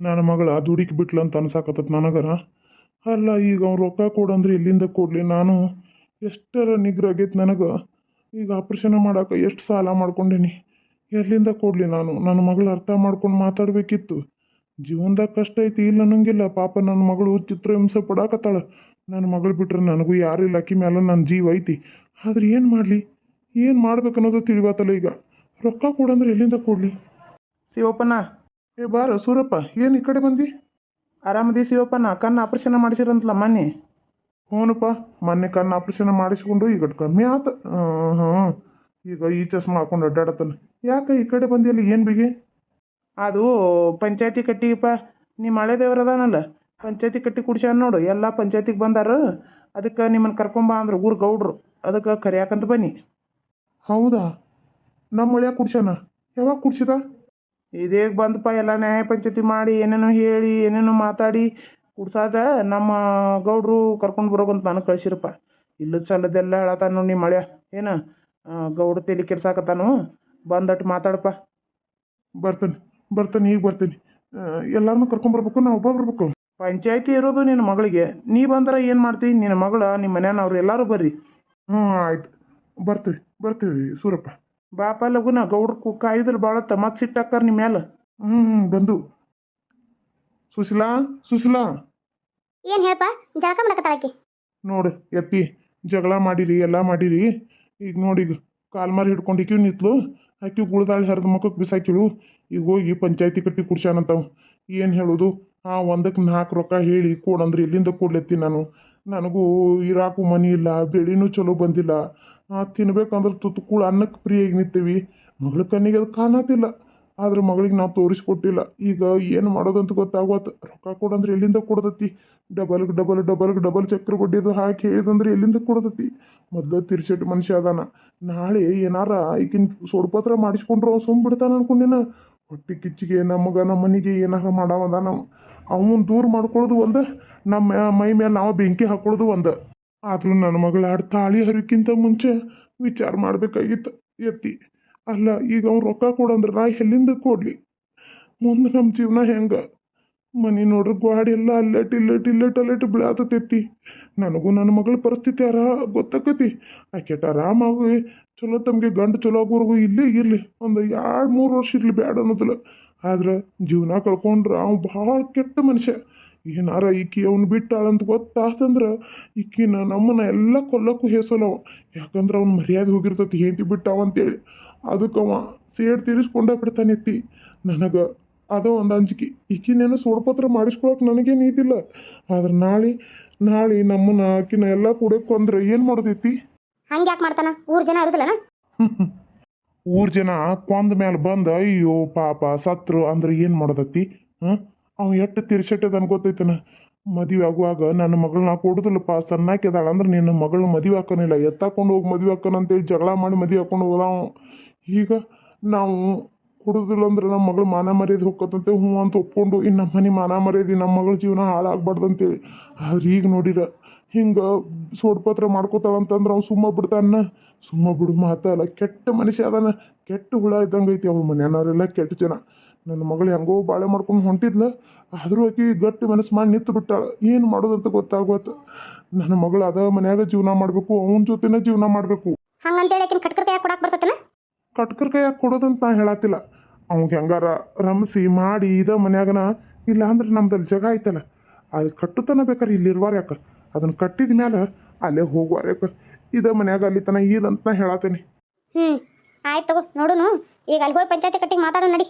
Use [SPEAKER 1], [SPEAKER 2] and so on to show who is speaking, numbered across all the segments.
[SPEAKER 1] ನನ್ನ ಮಗಳ ದುಡಿಕ್ ಬಿಟ್ಲ ಅಂತ ಅನ್ಸಾಕತ್ತದ ನನಗರ. ಅಲ್ಲ, ಈಗ ಅವ್ನು ರೊಕ್ಕ ಕೊಡಂದ್ರೆ ಎಲ್ಲಿಂದ ಕೊಡಲಿ. ನಾನು ಎಷ್ಟರ ನಿಗ್ರ ಆಗೈತೆ ನನಗೆ. ಈಗ ಆಪ್ರೇಷನ್ ಮಾಡಕ್ಕೆ ಎಷ್ಟು ಸಾಲ ಮಾಡ್ಕೊಂಡೇನಿ? ಎಲ್ಲಿಂದ ಕೊಡಲಿ ನಾನು? ನನ್ನ ಮಗಳು ಅರ್ಥ ಮಾಡ್ಕೊಂಡು ಮಾತಾಡಬೇಕಿತ್ತು. ಜೀವನದಾಗ ಕಷ್ಟ ಐತಿ, ಇಲ್ಲ ಅನ್ನಂಗಿಲ್ಲ. ಪಾಪ ನನ್ನ ಮಗಳು ಚಿತ್ರಹಿಂಸೆ ಪಡಾಕತ್ತಾಳ. ನನ್ನ ಮಗಳು ಬಿಟ್ರೆ ನನಗೂ ಯಾರು ಇಲ್ಲ. ಅಕ್ಕಿ ಮೇಲೆ ನನ್ನ ಜೀವ ಐತಿ. ಆದ್ರೆ ಏನು ಮಾಡಲಿ? ಏನು ಮಾಡ್ಬೇಕು ಅನ್ನೋದು ತಿಳಿವಾತಲ್ಲ ಈಗ. ರೊಕ್ಕ ಕೊಡಂದ್ರೆ ಎಲ್ಲಿಂದ ಕೊಡಲಿ?
[SPEAKER 2] ಶಿವಪ್ಪನ
[SPEAKER 1] ಏ ಬಾರ ಸೂರಪ್ಪ ಏನು ಈ ಕಡೆ ಬಂದಿ?
[SPEAKER 2] ಆರಾಮದಿ ನಾ ಕಣ್ಣು ಆಪ್ರೇಷನ್ ಮಾಡಿಸಿರಂತಲ್ಲ ಮೊನ್ನೆ.
[SPEAKER 1] ಹ್ಞೂನಪ್ಪ ಮೊನ್ನೆ ಕಣ್ಣು ಆಪ್ರೇಷನ್ ಮಾಡಿಸ್ಕೊಂಡು ಈಗ ಕಮ್ಮಿ ಆತ. ಹಾಂ ಈಗ ಈ ಚಸ್ಮಾ ಹಾಕೊಂಡು ಅಡ್ಡಾಡತ್ತಾನೆ. ಯಾಕೆ ಈ ಕಡೆ ಬಂದಿಲ್ಲ ಏನು ಬಿಗಿ?
[SPEAKER 2] ಅದು ಪಂಚಾಯತಿ ಕಟ್ಟಿಗೆಪ್ಪ ನಿಮ್ಮ ಹಳೆ ದೇವ್ರು ಅದಾನಲ್ಲ ಪಂಚಾಯತಿ ಕಟ್ಟಿ ಕುಡ್ಸ್ಯಾನ ನೋಡು ಎಲ್ಲ ಪಂಚಾಯತಿಗೆ ಬಂದಾರ. ಅದಕ್ಕೆ ನಿಮ್ಮನ್ನು ಕರ್ಕೊಂಬ ಅಂದ್ರೆ ಊರು ಗೌಡ್ರು ಅದಕ್ಕೆ ಕರಿಯಾಕಂತ ಬನ್ನಿ.
[SPEAKER 1] ಹೌದಾ? ನಮ್ಮ ಮಳ್ಯಾಗ ಕುಡ್ಸ್ಯಾನ? ಯಾವಾಗ ಕುಡ್ಸಿದ?
[SPEAKER 2] ಇದೇಗ ಬಂದಪ್ಪ ಎಲ್ಲ ನ್ಯಾಯ ಪಂಚಾಯತಿ ಮಾಡಿ ಏನೇನೋ ಹೇಳಿ, ಏನೇನೋ ಮಾತಾಡಿ ಕುಡ್ಸಾದ ನಮ್ಮ ಗೌಡ್ರು ಕರ್ಕೊಂಡು ಬರೋಕಂತ ನನಗೆ ಕಳ್ಸಿರಪ್ಪ. ಇಲ್ಲದ ಸಲ್ಲದೆಲ್ಲ ಹೇಳತ್ತಾನ ನೋಡಿ ನಿಮ್ಮ ಮಳೆ ಏನು? ಗೌಡ್ರ ತಲೆ ಕೆಡ್ಸಾಕತ್ತಾನು? ಬಂದಟ್ಟು ಮಾತಾಡಪ್ಪ.
[SPEAKER 1] ಬರ್ತೀನಿ ಬರ್ತೀನಿ ಈಗ ಬರ್ತೀನಿ. ಎಲ್ಲರನ್ನೂ ಕರ್ಕೊಂಬರ್ಬೇಕು ನಾವು ಒಬ್ಬ ಬರ್ಬೇಕು.
[SPEAKER 2] ಪಂಚಾಯತಿ ಇರೋದು ನಿನ್ನ ಮಗಳಿಗೆ. ನೀ ಬಂದ್ರೆ ಏನು ಮಾಡ್ತಿ? ನಿನ್ನ ಮಗಳ ನಿಮ್ಮ ಮನೆಯವ್ರು ಎಲ್ಲರೂ ಬರ್ರಿ.
[SPEAKER 1] ಹ್ಞೂ ಆಯ್ತು. ಬರ್ತೀವಿ ಬರ್ತೀವಿ ಸೂರಪ್ಪ.
[SPEAKER 2] ಬಾಪ ಲಗುನ ಗೌಡ್ರು ಕಾಯ್ದ್ರೆ ಭಾಳ ಮತ್ತೆ ಸಿಟ್ಟಾಕರ್ ನಿಮ್ಮ ಮ್ಯಾಲ.
[SPEAKER 1] ಹ್ಞೂ ಹ್ಞೂ ಬಂದು. ಸುಶೀಲಾ ಸುಶೀಲಾ.
[SPEAKER 3] ಏನು ಹೇಳಪ್ಪ? ಜಳಕ ಮಾಡಕತ್ತಾಳಕಿ
[SPEAKER 1] ನೋಡು ಎತ್ತಿ. ಜಗಳ ಮಾಡಿರಿ ಎಲ್ಲ ಮಾಡಿರಿ. ಈಗ ನೋಡಿ ಈಗ ಕಾಲ್ ಮಾರಿ ಹಿಡ್ಕೊಂಡಿಕ್ಕಿವ್ ನಿತ್ಲು. ಆಕಿ ಗುಳ್ದಾಳಿ ಹರಿದ ಮುಖಕ್ಕೆ ಬಿಸಾಕಿಳು. ಈಗ ಹೋಗಿ ಪಂಚಾಯತಿ ಕಟ್ಟಿ ಕುಡ್ಸ್ಯಾನಂತವು. ಏನು ಹೇಳೋದು? ಆ ಒಂದಕ್ಕೆ ನಾಲ್ಕು ರೊಕ್ಕ ಹೇಳಿ ಕೊಡಂದ್ರೆ ಇಲ್ಲಿಂದ ಕೊಡ್ಲೆತ್ತಿ ನಾನು. ನನಗೂ ಇರಾಕು ಮನಿ ಇಲ್ಲ ಬೆಳಿನೂ ಚಲೋ ಬಂದಿಲ್ಲ. ಆ ತಿನ್ಬೇಕಂದ್ರೆ ತುತ್ತು ಕೂಳು ಅನ್ನಕ್ಕೆ ಫ್ರೀಯಾಗಿ ನಿಂತೀವಿ. ಮಗಳ ಕಣ್ಣಿಗೆ ಅದು ಕಾಣತಿಲ್ಲ. ಆದ್ರೆ ಮಗಳಿಗೆ ನಾವು ತೋರಿಸ್ಕೊಟ್ಟಿಲ್ಲ. ಈಗ ಏನು ಮಾಡೋದಂತ ಗೊತ್ತಾಗೋತ್. ರೊಕ್ಕ ಕೊಡಂದ್ರೆ ಎಲ್ಲಿಂದ ಕೊಡ್ತತಿ? ಡಬಲ್ಗೆ ಡಬಲ್ ಡಬಲ್ಗೆ ಡಬಲ್ ಚಕ್ರ ಬಡ್ಡಿದು ಹಾಕಿ ಹೇಳಿದಂದ್ರೆ ಎಲ್ಲಿಂದ ಕೊಡ್ತತಿ? ಮೊದಲು ತಿರ್ಸಿಟ್ಟು ಮನುಷ್ಯ ಅದಾನ. ನಾಳೆ ಏನಾರ ಈಗಿನ ಸೋಡ್ಪತ್ರ ಮಾಡಿಸ್ಕೊಂಡ್ರು ಅವ್ನು ಸುಮ್ ಬಿಡ್ತಾನ ಅನ್ಕೊಂಡಿನ? ಹೊಟ್ಟೆ ಕಿಚ್ಚಿಗೆ ನಮಗೆ ನಮ್ಮ ಮನೆಗೆ ಏನಾರ ಮಾಡವದ ನಾವು ಅವನು ದೂರ ಮಾಡ್ಕೊಳ್ಳೋದು ಒಂದು ನಮ್ಮ ಮೈ ಮೇಲೆ ನಾವು ಬೆಂಕಿ ಹಾಕೊಳ್ಳೋದು ಒಂದು. ಆದ್ರೂ ನನ್ನ ಮಗಳ ಆಡ್ ಹರಿಕ್ಕಿಂತ ಮುಂಚೆ ವಿಚಾರ ಮಾಡಬೇಕಾಗಿತ್ತು. ಎತ್ತಿ ಅಲ್ಲ, ಈಗ ಅವ್ನು ರೊಕ್ಕ ಕೊಡಂದ್ರೆ ನಾ ಎಲ್ಲಿಂದ ಕೊಡಲಿ? ಮುಂದೆ ನಮ್ಮ ಜೀವನ ಹೆಂಗೆ? ಮನೆ ನೋಡ್ರಿ ಗ್ವಾಡಿ ಎಲ್ಲ ಅಲ್ಲಟ್, ಇಲ್ಲಟ್ ಇಲ್ಲಟ್, ಅಲ್ಲಟ್ ಬೀಳಾತೈತಿ ನನಗೂ ನನ್ನ ಮಗಳ ಪರಿಸ್ಥಿತಿ ಅರಾ ಗೊತ್ತಾಕತಿ. ಆಕೆಟ್ ಆರಾಮಾಗಿ ಚಲೋ ತಮಗೆ ಗಂಡು ಚಲೋ ಆಗೋರ್ಗು ಇಲ್ಲೇ ಇರಲಿ. ಒಂದು ಎರಡು ಮೂರು ವರ್ಷ ಇರಲಿ ಬ್ಯಾಡ ಅನ್ನೋದಿಲ್ಲ. ಆದ್ರೆ ಜೀವನ ಕಳ್ಕೊಂಡ್ರೆ ಅವ್ನು ಭಾಳ ಕೆಟ್ಟ ಮನುಷ್ಯ. ಏನಾರ ಈಕಿ ಅವ್ನು ಬಿಟ್ಟಾಳಂತ ಗೊತ್ತಾತಂದ್ರೆ ಈಕಿನ ನಮ್ಮನ್ನ ಎಲ್ಲ ಕೊಲ್ಲಕ್ಕೂ ಹೇಸಲ್ಲವ ಯಾಕಂದ್ರೆ ಅವ್ನು ಮರ್ಯಾದೆ ಹೋಗಿರ್ತತಿ ಹೆಂಡತಿ ಬಿಟ್ಟಾವ ಅಂತೇಳಿ ಅದಕ್ಕೆ ಅವ ಸೇಡ್ ತೀರಿಸ್ಕೊಂಡೇ ಬಿಡ್ತಾನೆತ್ತಿ ನನಗೆ ಅದ ಒಂದು ಅಂಜಿಕೆ. ಈಕಿನೇನು ಸೋಡ್ಪತ್ರ ಮಾಡಿಸ್ಕೊಳಕ್ಕೆ ನನಗೇನು ಇದಿಲ್ಲ ಆದ್ರೆ ನಾಳೆ ನಾಳೆ ನಮ್ಮನ್ನ ಆಕಿನ ಎಲ್ಲ ಕುಡಕ್ಕೆ ಅಂದ್ರೆ ಏನು ಮಾಡೋದೈತಿ
[SPEAKER 3] ಹಂಗೆ ಯಾಕೆ ಮಾಡ್ತಾನ? ಊರ್ ಜನ ಇರುದಿಲ್ಲನ?
[SPEAKER 1] ಊರ್ ಜನ ಕೊಂದ ಮೇಲೆ ಬಂದ ಅಯ್ಯೋ ಪಾಪ ಸತ್ರು ಅಂದ್ರೆ ಏನು ಮಾಡೋದತ್ತಿ ಹಾಂ? ಅವ ಎಷ್ಟು ತಿರ್ಸೆಟ್ಟದನ್ ಗೊತ್ತೈತನ? ಮದುವೆ ಆಗುವಾಗ ನನ್ನ ಮಗಳನ್ನ ಕೊಡುದಿಲ್ಲಪ್ಪ. ಸಣ್ಣಾಕಿದಾಳ ಅಂದ್ರೆ ನಿನ್ನ ಮಗಳು ಮದುವೆ ಹಾಕೋನಿಲ್ಲ ಎತ್ತಾಕೊಂಡು ಹೋಗಿ ಮದುವೆ ಹಾಕೋಣ ಅಂತೇಳಿ ಜಗಳ ಮಾಡಿ ಮದುವೆ ಹಾಕೊಂಡು ಹೋದ ಈಗ ನಾವು ಕೊಡುದಿಲ್ಲ ಅಂದ್ರೆ ನಮ್ಮ ಮಗಳು ಮಾನ ಮರ್ಯಾದೆ ಹೋಗ್ಕತ್ತಂತೆ ಹ್ಞೂ ಅಂತ ಒಪ್ಕೊಂಡು ಇನ್ನು ನಮ್ಮ ಮನೆ ಮಾನ ಮರ್ಯಾದೆ ನಮ್ಮ ಮಗಳ ಜೀವನ ಹಾಳಾಗ್ಬಾರ್ದು ಅಂತೇಳಿ ಆದ್ರೆ ಈಗ ನೋಡಿರ, ಹಿಂಗೆ ಸೋಡ್ಪತ್ರ ಮಾಡ್ಕೋತಾಳಂತಂದ್ರೆ ಅವ್ನು ಸುಮ್ಮ ಬಿಡ್ತಾನ ಸುಮ್ಮ ಬಿಡು ಮಾತಲ್ಲ ಕೆಟ್ಟ ಮನುಷ್ಯ ಅದಾನ ಕೆಟ್ಟ ಹುಳ ಇದ್ದಂಗೈತಿ ಅವ್ರ ಮನೆಯವ್ರೆಲ್ಲ ಕೆಟ್ಟ ಜನ. ನನ್ನ ಮಗಳು ಹೆಂಗೋ ಬಾಳೆ ಮಾಡ್ಕೊಂಡು ಹೊಂಟಿದ್ಲ. ಆದರೂ ಆಕಿ ಗಟ್ಟಿ ಮನಸ್ಸು ಮಾಡಿ ನಿಂತು ಬಿಟ್ಟಾಳ. ಏನು ಮಾಡೋದಂತ ಗೊತ್ತಾಗೋತು ನನ್ನ ಮಗಳು ಅದ ಮನ್ಯಾಗ ಜೀವನ ಮಾಡಬೇಕು ಅವನ ಜೊತೆನೇ ಜೀವನ ಮಾಡಬೇಕು.
[SPEAKER 3] ಹಂಗಂತೇಳಿ ಆಕಿನ ಕಟ್ಕರ್ ಕೈಯಾಗ ಕೊಡಾಕ್ ಬರ್ತತನ?
[SPEAKER 1] ಕಟ್ಕರ್ ಕೈಯಾಗ ಕೊಡೋದಂತ ನಾ ಹೇಳತ್ತಿಲ್ಲ. ಅವ್ಗೆ ಹೆಂಗಾರ ರಮಿಸಿ ಮಾಡಿ ಇದ ಮನ್ಯಾಗನ ಇಲ್ಲ ಅಂದ್ರೆ ನಮ್ದಲ್ಲಿ ಜಗ ಐತಲ್ಲ ಅಲ್ಲಿ ಕಟ್ಟುತನ ಬೇಕಾರೆ ಇಲ್ಲಿರ್ವಾರ ಯಾಕ? ಅದನ್ನ ಕಟ್ಟಿದ ಮ್ಯಾಲ ಅಲ್ಲೇ ಹೋಗುವಾರ ಯಾಕ? ಇದ ಮನ್ಯಾಗ ಅಲ್ಲಿ ತನ ಇಲ್ಲ ಅಂತ ನಾ ಹೇಳತ್ತೇನೆ
[SPEAKER 3] ಹ್ಞೂ ಆಯ್ತು ತಗೋ ನೋಡುನು. ಈಗ ಅಲ್ಲಿ ಹೋಗಿ ಪಂಚಾಯತಿ ಕಟ್ಟಿಗೆ ಮಾತಾಡೋ ನಡಿ.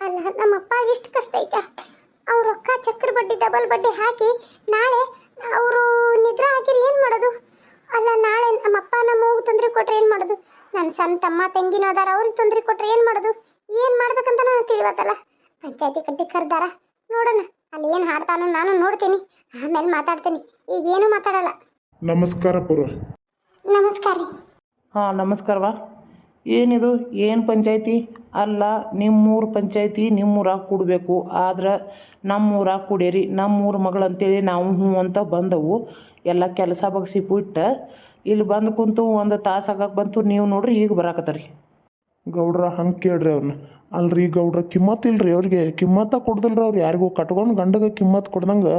[SPEAKER 3] ಅಲ್ಲ ನಮ್ಮ ಅಪ್ಪ ಇಷ್ಟು ಕಷ್ಟ ಐತ. ಅವ್ರ ರೊಕ್ಕ ಚಕ್ರ ಬಡ್ಡಿ ಡಬಲ್ ಬಡ್ಡಿ ಹಾಕಿ ನಾಳೆ ಅವರು ನಿದ್ರೆ ಹಾಕಿರಿ ಏನು ಮಾಡೋದು? ಅಲ್ಲ ನಾಳೆ ನಮ್ಮ ಅಪ್ಪ ನಮ್ಮ ಹೋಗಿ ತೊಂದರೆ ಕೊಟ್ರೆ ಏನು ಮಾಡೋದು? ನನ್ನ ಸಣ್ಣ ತಮ್ಮ ತಂಗಿನೂ ಅದಾರ ಅವ್ರಿಗೆ ತೊಂದರೆ ಕೊಟ್ರೆ ಏನು ಮಾಡೋದು? ಏನು ಮಾಡ್ಬೇಕಂತ ನಾನು ತಿಳಿವತ್ತಲ್ಲ. ಪಂಚಾಯತಿ ಕಟ್ಟಿ ಕರ್ದಾರ. ನೋಡೋಣ ಅಲ್ಲಿ ಏನು ಹಾಡ್ತಾನೋ ನಾನು ನೋಡ್ತೀನಿ. ಆಮೇಲೆ ಮಾತಾಡ್ತೀನಿ. ಈಗ ಏನು ಮಾತಾಡಲ್ಲ.
[SPEAKER 1] ನಮಸ್ಕಾರ ಪೂರ್ವ.
[SPEAKER 3] ನಮಸ್ಕಾರ ರೀ.
[SPEAKER 2] ಹಾಂ ನಮಸ್ಕಾರವಾ ಏನಿದು? ಏನು ಪಂಚಾಯಿತಿ? ಅಲ್ಲ, ನಿಮ್ಮೂರು ಪಂಚಾಯಿತಿ ನಿಮ್ಮೂರಾಗ ಕೂಡಬೇಕು. ಆದ್ರೆ ನಮ್ಮೂರಾಗ ಕುಡೀರಿ. ನಮ್ಮೂರ ಮಗಳು ಅಂತೇಳಿ ನಾವು ಹ್ಞೂ ಅಂತ ಬಂದವು. ಎಲ್ಲ ಕೆಲಸ ಬಗ್ಸಿ ಬಿಟ್ಟು ಇಲ್ಲಿ ಬಂದು ಕುಂತು ಒಂದು ತಾಸು ಆಗಕ್ಕೆ ಬಂತು. ನೀವು ನೋಡ್ರಿ ಈಗ ಬರಾಕತ್ತೀರಿ.
[SPEAKER 1] ಗೌಡ್ರ ಹಂಗೆ ಕೇಳ್ರಿ ಅವ್ರನ್ನ ಅಲ್ರಿ ಗೌಡ್ರ, ಕಿಮ್ಮತ್ ಇಲ್ರಿ ಅವ್ರಿಗೆ. ಕಿಮ್ಮತ್ತ ಕೊಡ್ದಿಲ್ರಿ ಅವ್ರು ಯಾರಿಗೂ. ಕಟ್ಕೊಂಡು ಗಂಡಗೆ ಕಿಮ್ಮತ್ ಕೊಡ್ದಂಗೆ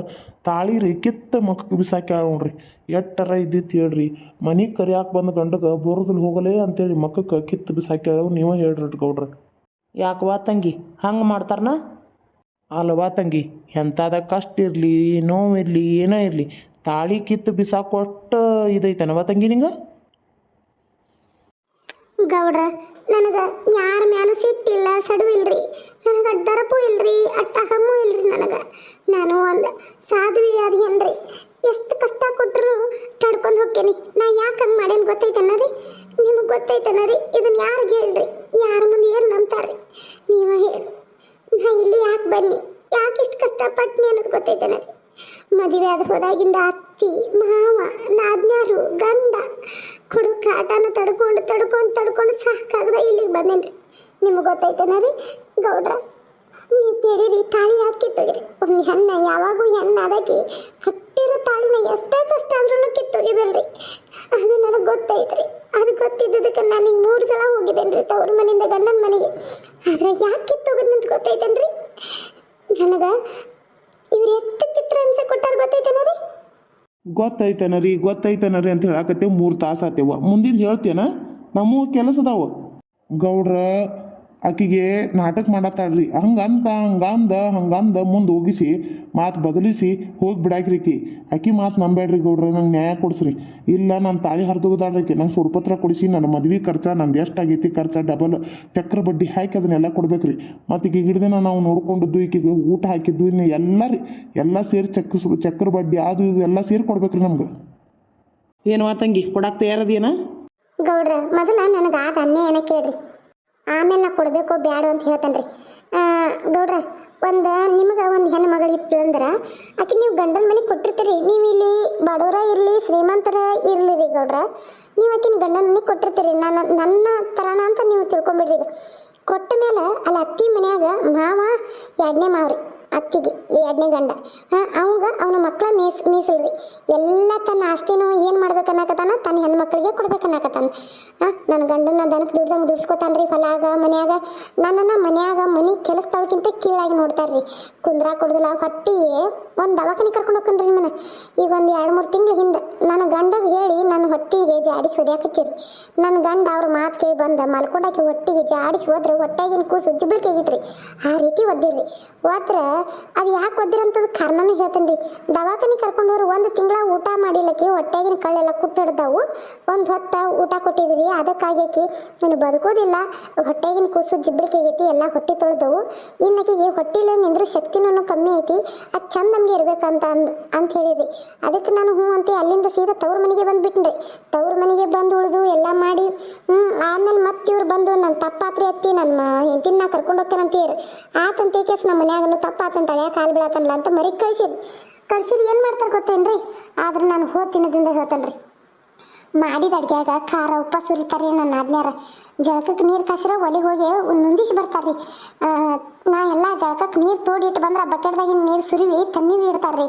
[SPEAKER 1] ತಾಳಿ ರೀ, ಕಿತ್ತ ಮಕ್ಕಕ್ಕೆ ಬಿಸಾಕಿ ನೋಡ್ರಿ ಎಟ್ಟರ ಇದ್ದಿತ್ತು ಹೇಳ್ರಿ. ಮನೆಗೆ ಕರಿಯಾಕ ಬಂದ ಗಂಡಗೆ ಬರೋದಿಲ್ಲ ಹೋಗಲೇ ಅಂತೇಳಿ ಮಕ್ಕಕ್ಕೆ ಕಿತ್ತು ಬಿಸಾಕ್ಯಾಳ ನೀವೇ ಹೇಳ್ರಿ ಗೌಡ್ರ. ಯಾಕವಾ ತಂಗಿ? ಹಂಗೆ ಮಾಡ್ತಾರನ? ಅಲ್ವಾ ತಂಗಿ? ಎಂಥದ ಕಷ್ಟ ಇರಲಿ, ನೋವಿರಲಿ, ಏನೋ ಇರಲಿ. ತಾಳಿ ಕಿತ್ತು ಬಿಸಾಕೊಟ್ಟು ಇದೈತನವ ತಂಗಿ ನಿಂಗೆ?
[SPEAKER 3] ಗೌಡ್ರ, ನನಗೆ ಯಾರ ಮ್ಯಾಲೂ ಸಿಟ್ಟಿಲ್ಲ ಸಡುವಿಲ್ರಿ ನನಗೆ ಡರಪು ಇಲ್ರಿ, ಅಟ್ಟಹಮ್ಮು ಇಲ್ರಿ ನನಗೆ. ನಾನು ಒಂದು ಸಾಧ್ವಿ ಏನ್ರಿ ಎಷ್ಟು ಕಷ್ಟ ಕೊಟ್ಟರು ತಡ್ಕೊಂಡು ಹೋಗ್ತೇನೆ. ನಾ ಯಾಕೆ ಹಂಗೆ ಮಾಡೇನು ಗೊತ್ತೈತನ ರೀ ನಿಮಗೆ ಗೊತ್ತೈತನ ರೀ ಇದನ್ನು ಯಾರಿಗೆ ಹೇಳ್ರಿ? ಯಾರ ಮುಂದೆ ಏನು ನಂಬ್ತಾರ್ರಿ? ನೀವೇ ಹೇಳ್ರಿ. ನಾ ಇಲ್ಲಿ ಯಾಕೆ ಬನ್ನಿ? ಯಾಕೆ ಇಷ್ಟು ಪಟ್ನಿ ಅನ್ನೋದು ಗೊತ್ತೈತನ ರೀ ಮದುವೆ ಆದ ಹೋದಾಗಿಂದ ಅತ್ತಿ ಮಾವ ನಾದ್ನಾರು ಗಂಡ ಕೊಡು ಕಾಟನ ತಡ್ಕೊಂಡು ತಡ್ಕೊಂಡು ತಡ್ಕೊಂಡು ಸಾಕಾಗದ ಇಲ್ಲಿಗೆ ಬಂದೇನ್ರಿ? ನಿಮ್ಗೆ ಗೊತ್ತೈತೇನ ರೀ? ಗೌಡ್ರ ನೀವು ಕೇಳಿರಿ, ತಾಳಿ ಯಾಕೆ ಕಿತ್ತೋಗಿರಿ ಒಂದು ಹೆಣ್ಣ ಯಾವಾಗೂ ಹೆಣ್ಣ ಅದಕ್ಕೆ ಹಟ್ಟಿರೋ ತಾಳಿನ ಎಷ್ಟೇ ಕಷ್ಟ ಆದ್ರೂ ಕಿತ್ತೋಗಿದಲ್ರಿ. ಅದು ನನಗೆ ಗೊತ್ತೈತ್ರಿ. ಅದು ಗೊತ್ತಿದ್ದದಕ್ಕೆ ನಾನು ಮೂರು ಸಲ ಹೋಗಿದ್ದೇನೆ ತವ್ರ ಮನೆಯಿಂದ ಗಂಡನ ಮನೆಗೆ. ಆದರೆ ಯಾಕೆ ಕಿತ್ತೋಗಿದ್ ಅಂತ ಗೊತ್ತೈತೇನ್ರಿ? ನನಗೆ ಇವ್ರು ಎಷ್ಟು ಚಿತ್ರಹಿಂಸೆ ಕೊಟ್ಟಾರ ಗೊತ್ತೈತೇನ ರೀ?
[SPEAKER 1] ಗೊತ್ತೈತನ ರೀ ಗೊತ್ತೈತನ ರೀ ಅಂತ ಹೇಳಕತ್ತೇವೆ ಮೂರು ತಾಸು ಆತೇವ. ಮುಂದಿನ ಹೇಳ್ತೇನ, ನಮ್ಮ ಕೆಲಸ ಅದಾವ ಗೌಡ್ರ ಆಕಿಗೆ ನಾಟಕ ಮಾಡತ್ತಾಳ್ರಿ. ಹಂಗಂದ ಹಂಗಂದ ಹಂಗಂದ ಮುಂದೆ ಹೋಗಿಸಿ ಮಾತು ಬದಲಿಸಿ ಹೋಗಿ ಬಿಡಾಕ್ರಿಕಿ ಆಕಿ. ಆಕಿ ಮಾತು ನಂಬೇಡ್ರಿ ಗೌಡ್ರ ನಂಗೆ ನ್ಯಾಯ ಕೊಡಿಸ್ರಿ. ಇಲ್ಲ ನಾನು ತಾಳಿ ಹರಿದೋಗದಾಳ್ರಿ ಆಕಿ. ನಂಗೆ ಸುಡ್ಪತ್ರ ಕೊಡಿಸಿ ನನ್ನ ಮದ್ವೆ ಖರ್ಚ ನಂದು ಎಷ್ಟಾಗೈತಿ ಖರ್ಚ ಡಬಲ್ ಚಕ್ರ ಬಡ್ಡಿ ಹಾಕಿ ಅದನ್ನೆಲ್ಲ ಕೊಡ್ಬೇಕ್ರಿ. ಮತ್ತು ಈಗ ಹಿಡ್ದಿನ ನಾವು ನೋಡ್ಕೊಂಡಿದ್ದು ಈಕಿಗೆ ಊಟ ಹಾಕಿದ್ದು ಇನ್ನು ಎಲ್ಲ ರೀ ಎಲ್ಲ ಸೇರಿ ಚಕ್ರ ಚಕ್ರ ಬಡ್ಡಿ ಅದು ಇದು ಎಲ್ಲ ಸೇರಿ ಕೊಡ್ಬೇಕ್ರಿ ನಮ್ಗೆ. ಏನು ಮಾತಂಗಿ? ಕೊಡಕ್ಕೆ ತಯಾರದೇನ
[SPEAKER 3] ಗೌಡ್ರ ಮೊದಲ ನನಗೆ ಆದ ಅನ್ಯಾಯನ ಕೇಳ್ರಿ. ಆಮೇಲೆ ನಾ ಕೊಡಬೇಕೋ ಬ್ಯಾಡ ಅಂತ ಹೇಳ್ತೇನೆ ರೀ ಗೌಡ್ರ, ಒಂದು ನಿಮಗೆ ಒಂದು ಹೆಣ್ಣು ಮಗಳು ಇತ್ತು ಅಂದ್ರೆ ಆಕೆ ನೀವು ಗಂಡನ ಮನೆಗೆ ಕೊಟ್ಟಿರ್ತೀರಿ. ನೀವು ಇಲ್ಲಿ ಬಡವರ ಇರಲಿ, ಶ್ರೀಮಂತರ ಇರಲಿ ರೀ ಗೌಡ್ರ. ನೀವು ಆಕಿನ ಗಂಡನ ಮನೆಗೆ ಕೊಟ್ಟಿರ್ತೀರಿ. ನಾನು ನನ್ನ ತರಾನ ಅಂತ ನೀವು ತಿಳ್ಕೊಂಬಿಡ್ರಿ ಈಗ. ಕೊಟ್ಟ ಮೇಲೆ ಅಲ್ಲಿ ಅತ್ತಿ ಮನ್ಯಾಗ ಮಾವ, ಎರಡನೇ ಮಾವ್ರಿ. ಅತ್ತಿಗೆ ಎರಡನೇ ಗಂಡ. ಹಾಂ, ಅವಾಗ ಅವನ ಮಕ್ಕಳ ಮೀಸ್, ಮೀಸಲ್ರಿ. ಎಲ್ಲ ತನ್ನ ಆಸ್ತಿನೂ ಏನು ಮಾಡ್ಬೇಕನ್ನಕತ್ತಾನ ತನ್ನ ಹೆಣ್ಮಕ್ಳಿಗೆ ಕೊಡ್ಬೇಕನ್ನಕತ್ತಾನ. ಹಾಂ ನನ್ನ ಗಂಡನ ದನಕ್ಕೆ ದುಡ್ದಂಗೆ ದುಡ್ಸ್ಕೊತಾನ್ರಿ ಹೊಲಾಗ, ಮನ್ಯಾಗ. ನನ್ನನ್ನು ಮನ್ಯಾಗ ಮನೆ ಕೆಲಸದವ್ಕಿಂತ ಕೀಳಾಗಿ ನೋಡ್ತಾರ್ರಿ. ಕುಂದ್ರ ಕೊಡುದಿಲ್ಲ, ಹೊಟ್ಟಿಗೆ ಒಂದು ದವಾಖಾನೆ ಕರ್ಕೊಂಡು ಹೋಗ್ಕನ್ರಿ ಮನೆ ಈಗ ಒಂದು ಎರಡು ಮೂರು ತಿಂಗಳ ಹಿಂದೆ ನನ್ನ ಗಂಡಗೆ ಹೇಳಿ ನನ್ನ ಹೊಟ್ಟಿಗೆ ಜಾಡಿಸಿ ಹೊದ್ಯಾಕತ್ತೀರಿ ನನ್ನ ಗಂಡ ಅವ್ರ ಮಾತು ಕೇಳಿ ಬಂದ ಮಲ್ಕೊಂಡಾಕಿ ಹೊಟ್ಟಿಗೆ ಜಾಡಿಸಿ ಹೋದ್ರೆ ಹೊಟ್ಟಾಗಿನ ಕೂಸು ಜುಬ್ಳಿಕೆ ಆಗಿತ್ರಿ. ಆ ರೀತಿ ಒದ್ದಿರ್ರಿ ಹೋದ್ರೆ ಅದು ಯಾಕೆ ಒದ್ದಿರಂತದ ಕಾರಣನೂ ಹೇಳ್ತೀನಿ ರೀ ದವಾಖಾನೆ ಕರ್ಕೊಂಡವ್ರು ಒಂದು ತಿಂಗಳ ಊಟ ಮಾಡಿಲ್ಲಕ್ಕೆ ಹೊಟ್ಟಾಗಿನ ಕಳ್ಳೆಲ್ಲ ಕುಟ್ಟಿಡ್ದವು. ಒಂದು ಹೊತ್ತ ಊಟ ಕೊಟ್ಟಿದ್ರಿ. ಅದಕ್ಕಾಗಿ ನೀನು ಬದುಕೋದಿಲ್ಲ. ಹೊಟ್ಟೆಗಿನ ಕೂಸು ಜಿಬ್ಳಿಕೆ ಆಗೈತಿ. ಎಲ್ಲ ಹೊಟ್ಟೆ ತೊಳೆದವು. ಇನ್ನಕಿಗೆ ಹೊಟ್ಟಿಲೆ ನಿಂದ್ರೂ ಶಕ್ತಿನೂ ಕಮ್ಮಿ ಐತಿ. ಅದು ಚಂದ ನಮಗೆ ಇರ್ಬೇಕಂತ ಅಂದ್ ಅಂತ ಹೇಳಿರಿ. ಅದಕ್ಕೆ ನಾನು ಹ್ಞೂ ಅಂತ ಅಲ್ಲಿಂದ ಸೀದಾ ತವ್ರ ಮನೆಗೆ ಬಂದ್ಬಿಟ್ರಿ ತವ್ರ ಮನೆಗೆ ಬಂದು ಉಳಿದು ಎಲ್ಲ ಮಾಡಿ ಹ್ಞೂ ಆಮೇಲೆ ಮತ್ತೆ ಇವ್ರು ಬಂದು ನನ್ನ ತಪ್ಪಾತ್ರಿ ಅತ್ತಿ ನನ್ನ ಹೆಂಡತಿನ ನಾ ಕರ್ಕೊಂಡು ಹೋಗ್ತೇನಂತೀರಿ ಆತಂತ ಕೇಸ್ ನಮ್ಮ ಮನ್ಯಾಗನು ತಪ್ಪಾತಂತ ಹಳೆಯ ಕಾಲು ಬೀಳತ್ತಲ್ಲ ಅಂತ ಮರಿ ಕಳ್ಸಿರಿ ಕಳ್ಸಿರಿ ಏನು ಮಾಡ್ತಾರೆ ಗೊತ್ತೇನ್ರಿ? ಆದ್ರೆ ನಾನು ಹೋದ ದಿನದಿಂದ ಹೇಳ್ತೇನೆ ಮಾಡಿದ ಅಡ್ಗ್ಯಾಗ ಖಾರ ಉಪ್ಪ ಸುರಿತಾರೆ ನನ್ನ ಆಜ್ಞಾರ. ಜಳಕಕ್ಕೆ ನೀರು ಕಾಸಿರ ಒಲೆಗೆ ಹೋಗಿ ನುಂದಿಸಿ ಬರ್ತಾರ್ರಿ. ನಾ ಎಲ್ಲ ಜಳಕಕ್ಕೆ ನೀರು ತೋಡಿಟ್ಟು ಬಂದ್ರೆ ಬಕೆಟ್ದಾಗಿನ ನೀರು ಸುರಿವಿ, ತಣ್ಣೀರು ಇಡ್ತಾರ್ರಿ.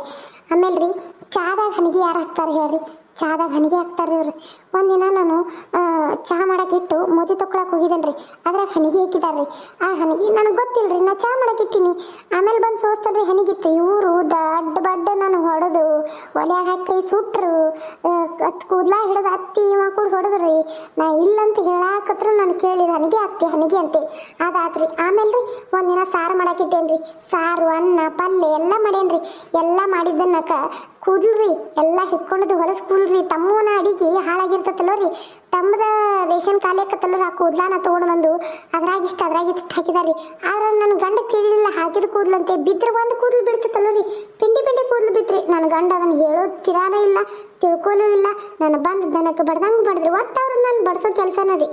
[SPEAKER 3] ಆಮೇಲೆ ರೀ ಚಾದಾಗ ಹನಿಗೆ ಯಾರು ಹಾಕ್ತಾರೆ ಹೇಳ್ರಿ. ಚಾದಾಗ ಹನಿಗೆ ಹಾಕ್ತಾರೆ ಇವ್ರು. ಒಂದಿನ ನಾನು ಚಹಾ ಮಾಡಕ್ಕೆ ಇಟ್ಟು ಮೋದಿ ತೊಗೊಳಕ್ಕೆ ಹೋಗಿದ್ದೇನೆ ರೀ ಅದ್ರಾಗ ಹನಿಗೆ ಹಾಕಿದಾರ್ರಿ. ಆ ಹನಿಗೆ, ನನಗೆ ಗೊತ್ತಿಲ್ರಿ, ನಾ ಚಹಾ ಮಾಡಕ್ಕೆ ಇಟ್ಟಿನಿ ಆಮೇಲೆ ಬಂದು ಸೋಸ್ತನ್ರಿ ಹನಿಗಿತ್ತು. ಇವರು ದಡ್ಡ ಬಡ್ಡ ನಾನು ಹೊಡೆದು, ಒಲೆಯಾಗ ಹಾಕಿ ಕೈ ಸುಟ್ರು ಅತ್ ಕೂದ್ಲ ಹಿಡಿದು ಅತ್ತಿ ಮಕ್ಕಳು ಹೊಡೆದ್ರಿ. ನಾ ಇಲ್ಲಂತ ಹೇಳಾಕತ್ರ ನಾನು ಕೇಳಿದ ಹನಿಗೆ ಹಾಕ್ತಿ ಹನಿಗೆ ಅಂತೆ. ಅದಾತ್ರಿ ಆಮೇಲೆ ರೀ ಒಂದಿನ ಸಾರು ಮಾಡಾಕಿದ್ದೇನ್ರಿ ಸಾರು, ಅನ್ನ ಪಲ್ಯ ಎಲ್ಲ ಮಾಡೇನ್ರಿ. ಎಲ್ಲ ಮಾಡಿದ್ದನ್ನಕ ಕೂದಲ್ರಿ, ಎಲ್ಲ ಹಿಕ್ಕೊಂಡದು ಹೊಲಸ್ ಕೂದಲ್ರಿ. ತಮ್ಮನ ಅಡಿಗೆ ಹಾಳಾಗಿರ್ತತಲ್ಲೋ ರೀ ತಮ್ಮದ ರೇಷನ್ ಕಾಲೇಕತ್ತಲ್ಲೋ ಆ ಕೂದ್ಲಾನ ತಗೊಂಡು ಬಂದು ಅದ್ರಾಗ ಇಷ್ಟ ಅದ್ರಾಗ ಇಷ್ಟು ಹಾಕಿದಾರಿ ಆದ್ರೆ ನನ್ನ ಗಂಡ ತಿಳಿಲಿಲ್ಲ ಹಾಕಿದ ಕೂದಲಂತೆ ಬಿದ್ದರೆ ಒಂದು ಕೂದಲು ಬೀಳ್ತಿತ್ತಲ್ಲೋ ರೀ. ಪಿಂಡಿ ಪಿಂಡಿ ಕೂದಲು ಬಿತ್ರಿ. ನನ್ನ ಗಂಡ ಅದನ್ನು ಹೇಳೋ ತಿರಾನೇ ಇಲ್ಲ, ತಿಳ್ಕೊಲೂ ಇಲ್ಲ. ನನ್ನ ಬಂದು ದನಕ್ಕೆ ಬಡ್ದಂಗೆ ಬಡಿದ್ರಿ, ಒಟ್ಟು ಅವ್ರು ನಾನು ಬಡಿಸೋ ಕೆಲಸನ ರೀ.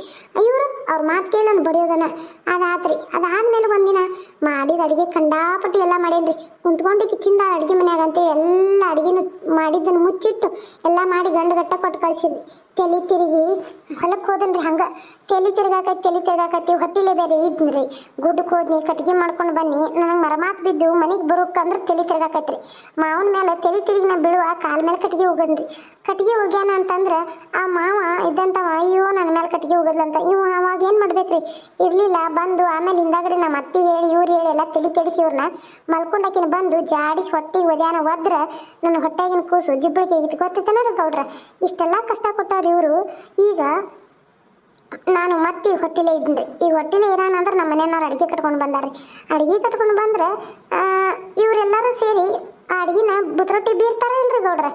[SPEAKER 3] ಇವರು ಅವ್ರ ಮಾತು ಕೇಳಿ ನಾನು ಬಡಿಯೋದನ. ಅದಾತ್ರಿ. ಅದಾದ್ಮೇಲೆ ಒಂದಿನ ಮಾಡಿದ ಅಡುಗೆ ಕಂಡಾಪಟ್ಟಿ ಎಲ್ಲ ಮಾಡೇನ್ರಿ. ಕುಂತ್ಕೊಂಡಿಕ್ಕೆ ತಿಂದ ಅಡುಗೆ ಮನ್ಯಾಗ ಎಲ್ಲ ಅಡುಗೆನೂ ಮಾಡಿದ್ದನ್ನು ಮುಚ್ಚಿಟ್ಟು ಎಲ್ಲ ಮಾಡಿ ಗಂಡು ಗಟ್ಟ ಕೊಟ್ಟು ಕಳಿಸಿರಿ ತಲೆ ತಿರುಗಿ ಹೊಲಕ್ಕೆ ಹೋದನ್ರಿ ಹಂಗೆ. ತಲೆ ತಿರ್ಗಾಕೈತಿ ತಲೆ ತಿರ್ಗಾಕತ್ತಿ ಹೊಟ್ಟಿಲೆ ಬೇರೆ ಇದ್ನ್ರಿ. ಗುಡ್ಡಕ್ಕೆ ಹೋದ್ನಿ ಕಟ್ಗೆ ಮಾಡ್ಕೊಂಡು ಬನ್ನಿ. ನನಗೆ ಮರಮಾತ್ ಬಿದ್ದು ಮನೆಗೆ ಬರೋಕ್ಕಂದ್ರೆ ತಲೆ ರೀ ಮಾವನ ಮೇಲೆ ತಲೆ ತಿರುಗಿ ನಾ ಬೀಳುವ ಕಾಲ ಮೇಲೆ ಕಟ್ಟಿಗೆ ಹೋಗನ್ರಿ ಕಟ್ಟಿಗೆ ಹೋಗ್ಯಾನ ಅಂತಂದ್ರೆ ಆ ಮಾವ ಇದ್ದಂತವ, ಅಯ್ಯೋ ನನ್ನ ಮೇಲೆ ಕಟ್ಟಿಗೆ ಹೋಗದ್ಲಂತ. ಇವು ಅವಾಗ ಏನು ಮಾಡ್ಬೇಕ್ರಿ? ಇರಲಿಲ್ಲ, ಬಂದು ಆಮೇಲೆ ಹಿಂದಾಗಡೆ ನಮ್ಮ ಅತ್ತಿ ಹೇಳಿ, ಇವ್ರು ಹೇಳಿ ಎಲ್ಲ ತಲೆ ಕೆಡಿಸಿ ಇವ್ರನ್ನ ಮಲ್ಕೊಂಡಾಕಿನ ಬಂದು ಜಾಡಿಸಿ ಹೊಟ್ಟೆಗೆ ಒದ್ಯಾನ ಒದ್ರೆ ನನ್ನ ಹೊಟ್ಟೆಗಿನ ಕೂಸು ಜಿಬ್ಬಳಿಗೆ ಇದು ರೀ ಗೌಡ್ರ. ಇಷ್ಟೆಲ್ಲ ಕಷ್ಟ ಕೊಟ್ಟವ್ರು ಇವರು. ಈಗ ನಾನು ಮತ್ತೆ ಈ ಹೊಟ್ಟೆಲೇ ಇದ್ದೆ ಈ ಹೊಟ್ಟೆಲೇ ಇರೋಣ ಅಂದ್ರೆ ನಮ್ಮ ಮನೆಯವ್ರು ಅಡಿಗೆ ಕಟ್ಕೊಂಡು ಬಂದಾರ್ರಿ ಅಡಿಗೆ ಕಟ್ಕೊಂಡು ಬಂದ್ರೆ ಇವರೆಲ್ಲರೂ ಸೇರಿ ಆ ಅಡಿಗೆನ ಬುದ್ರೊಟ್ಟಿ ಬೀರ್ತಾರೋ ಇಲ್ರಿ ಗೌಡ್ರ?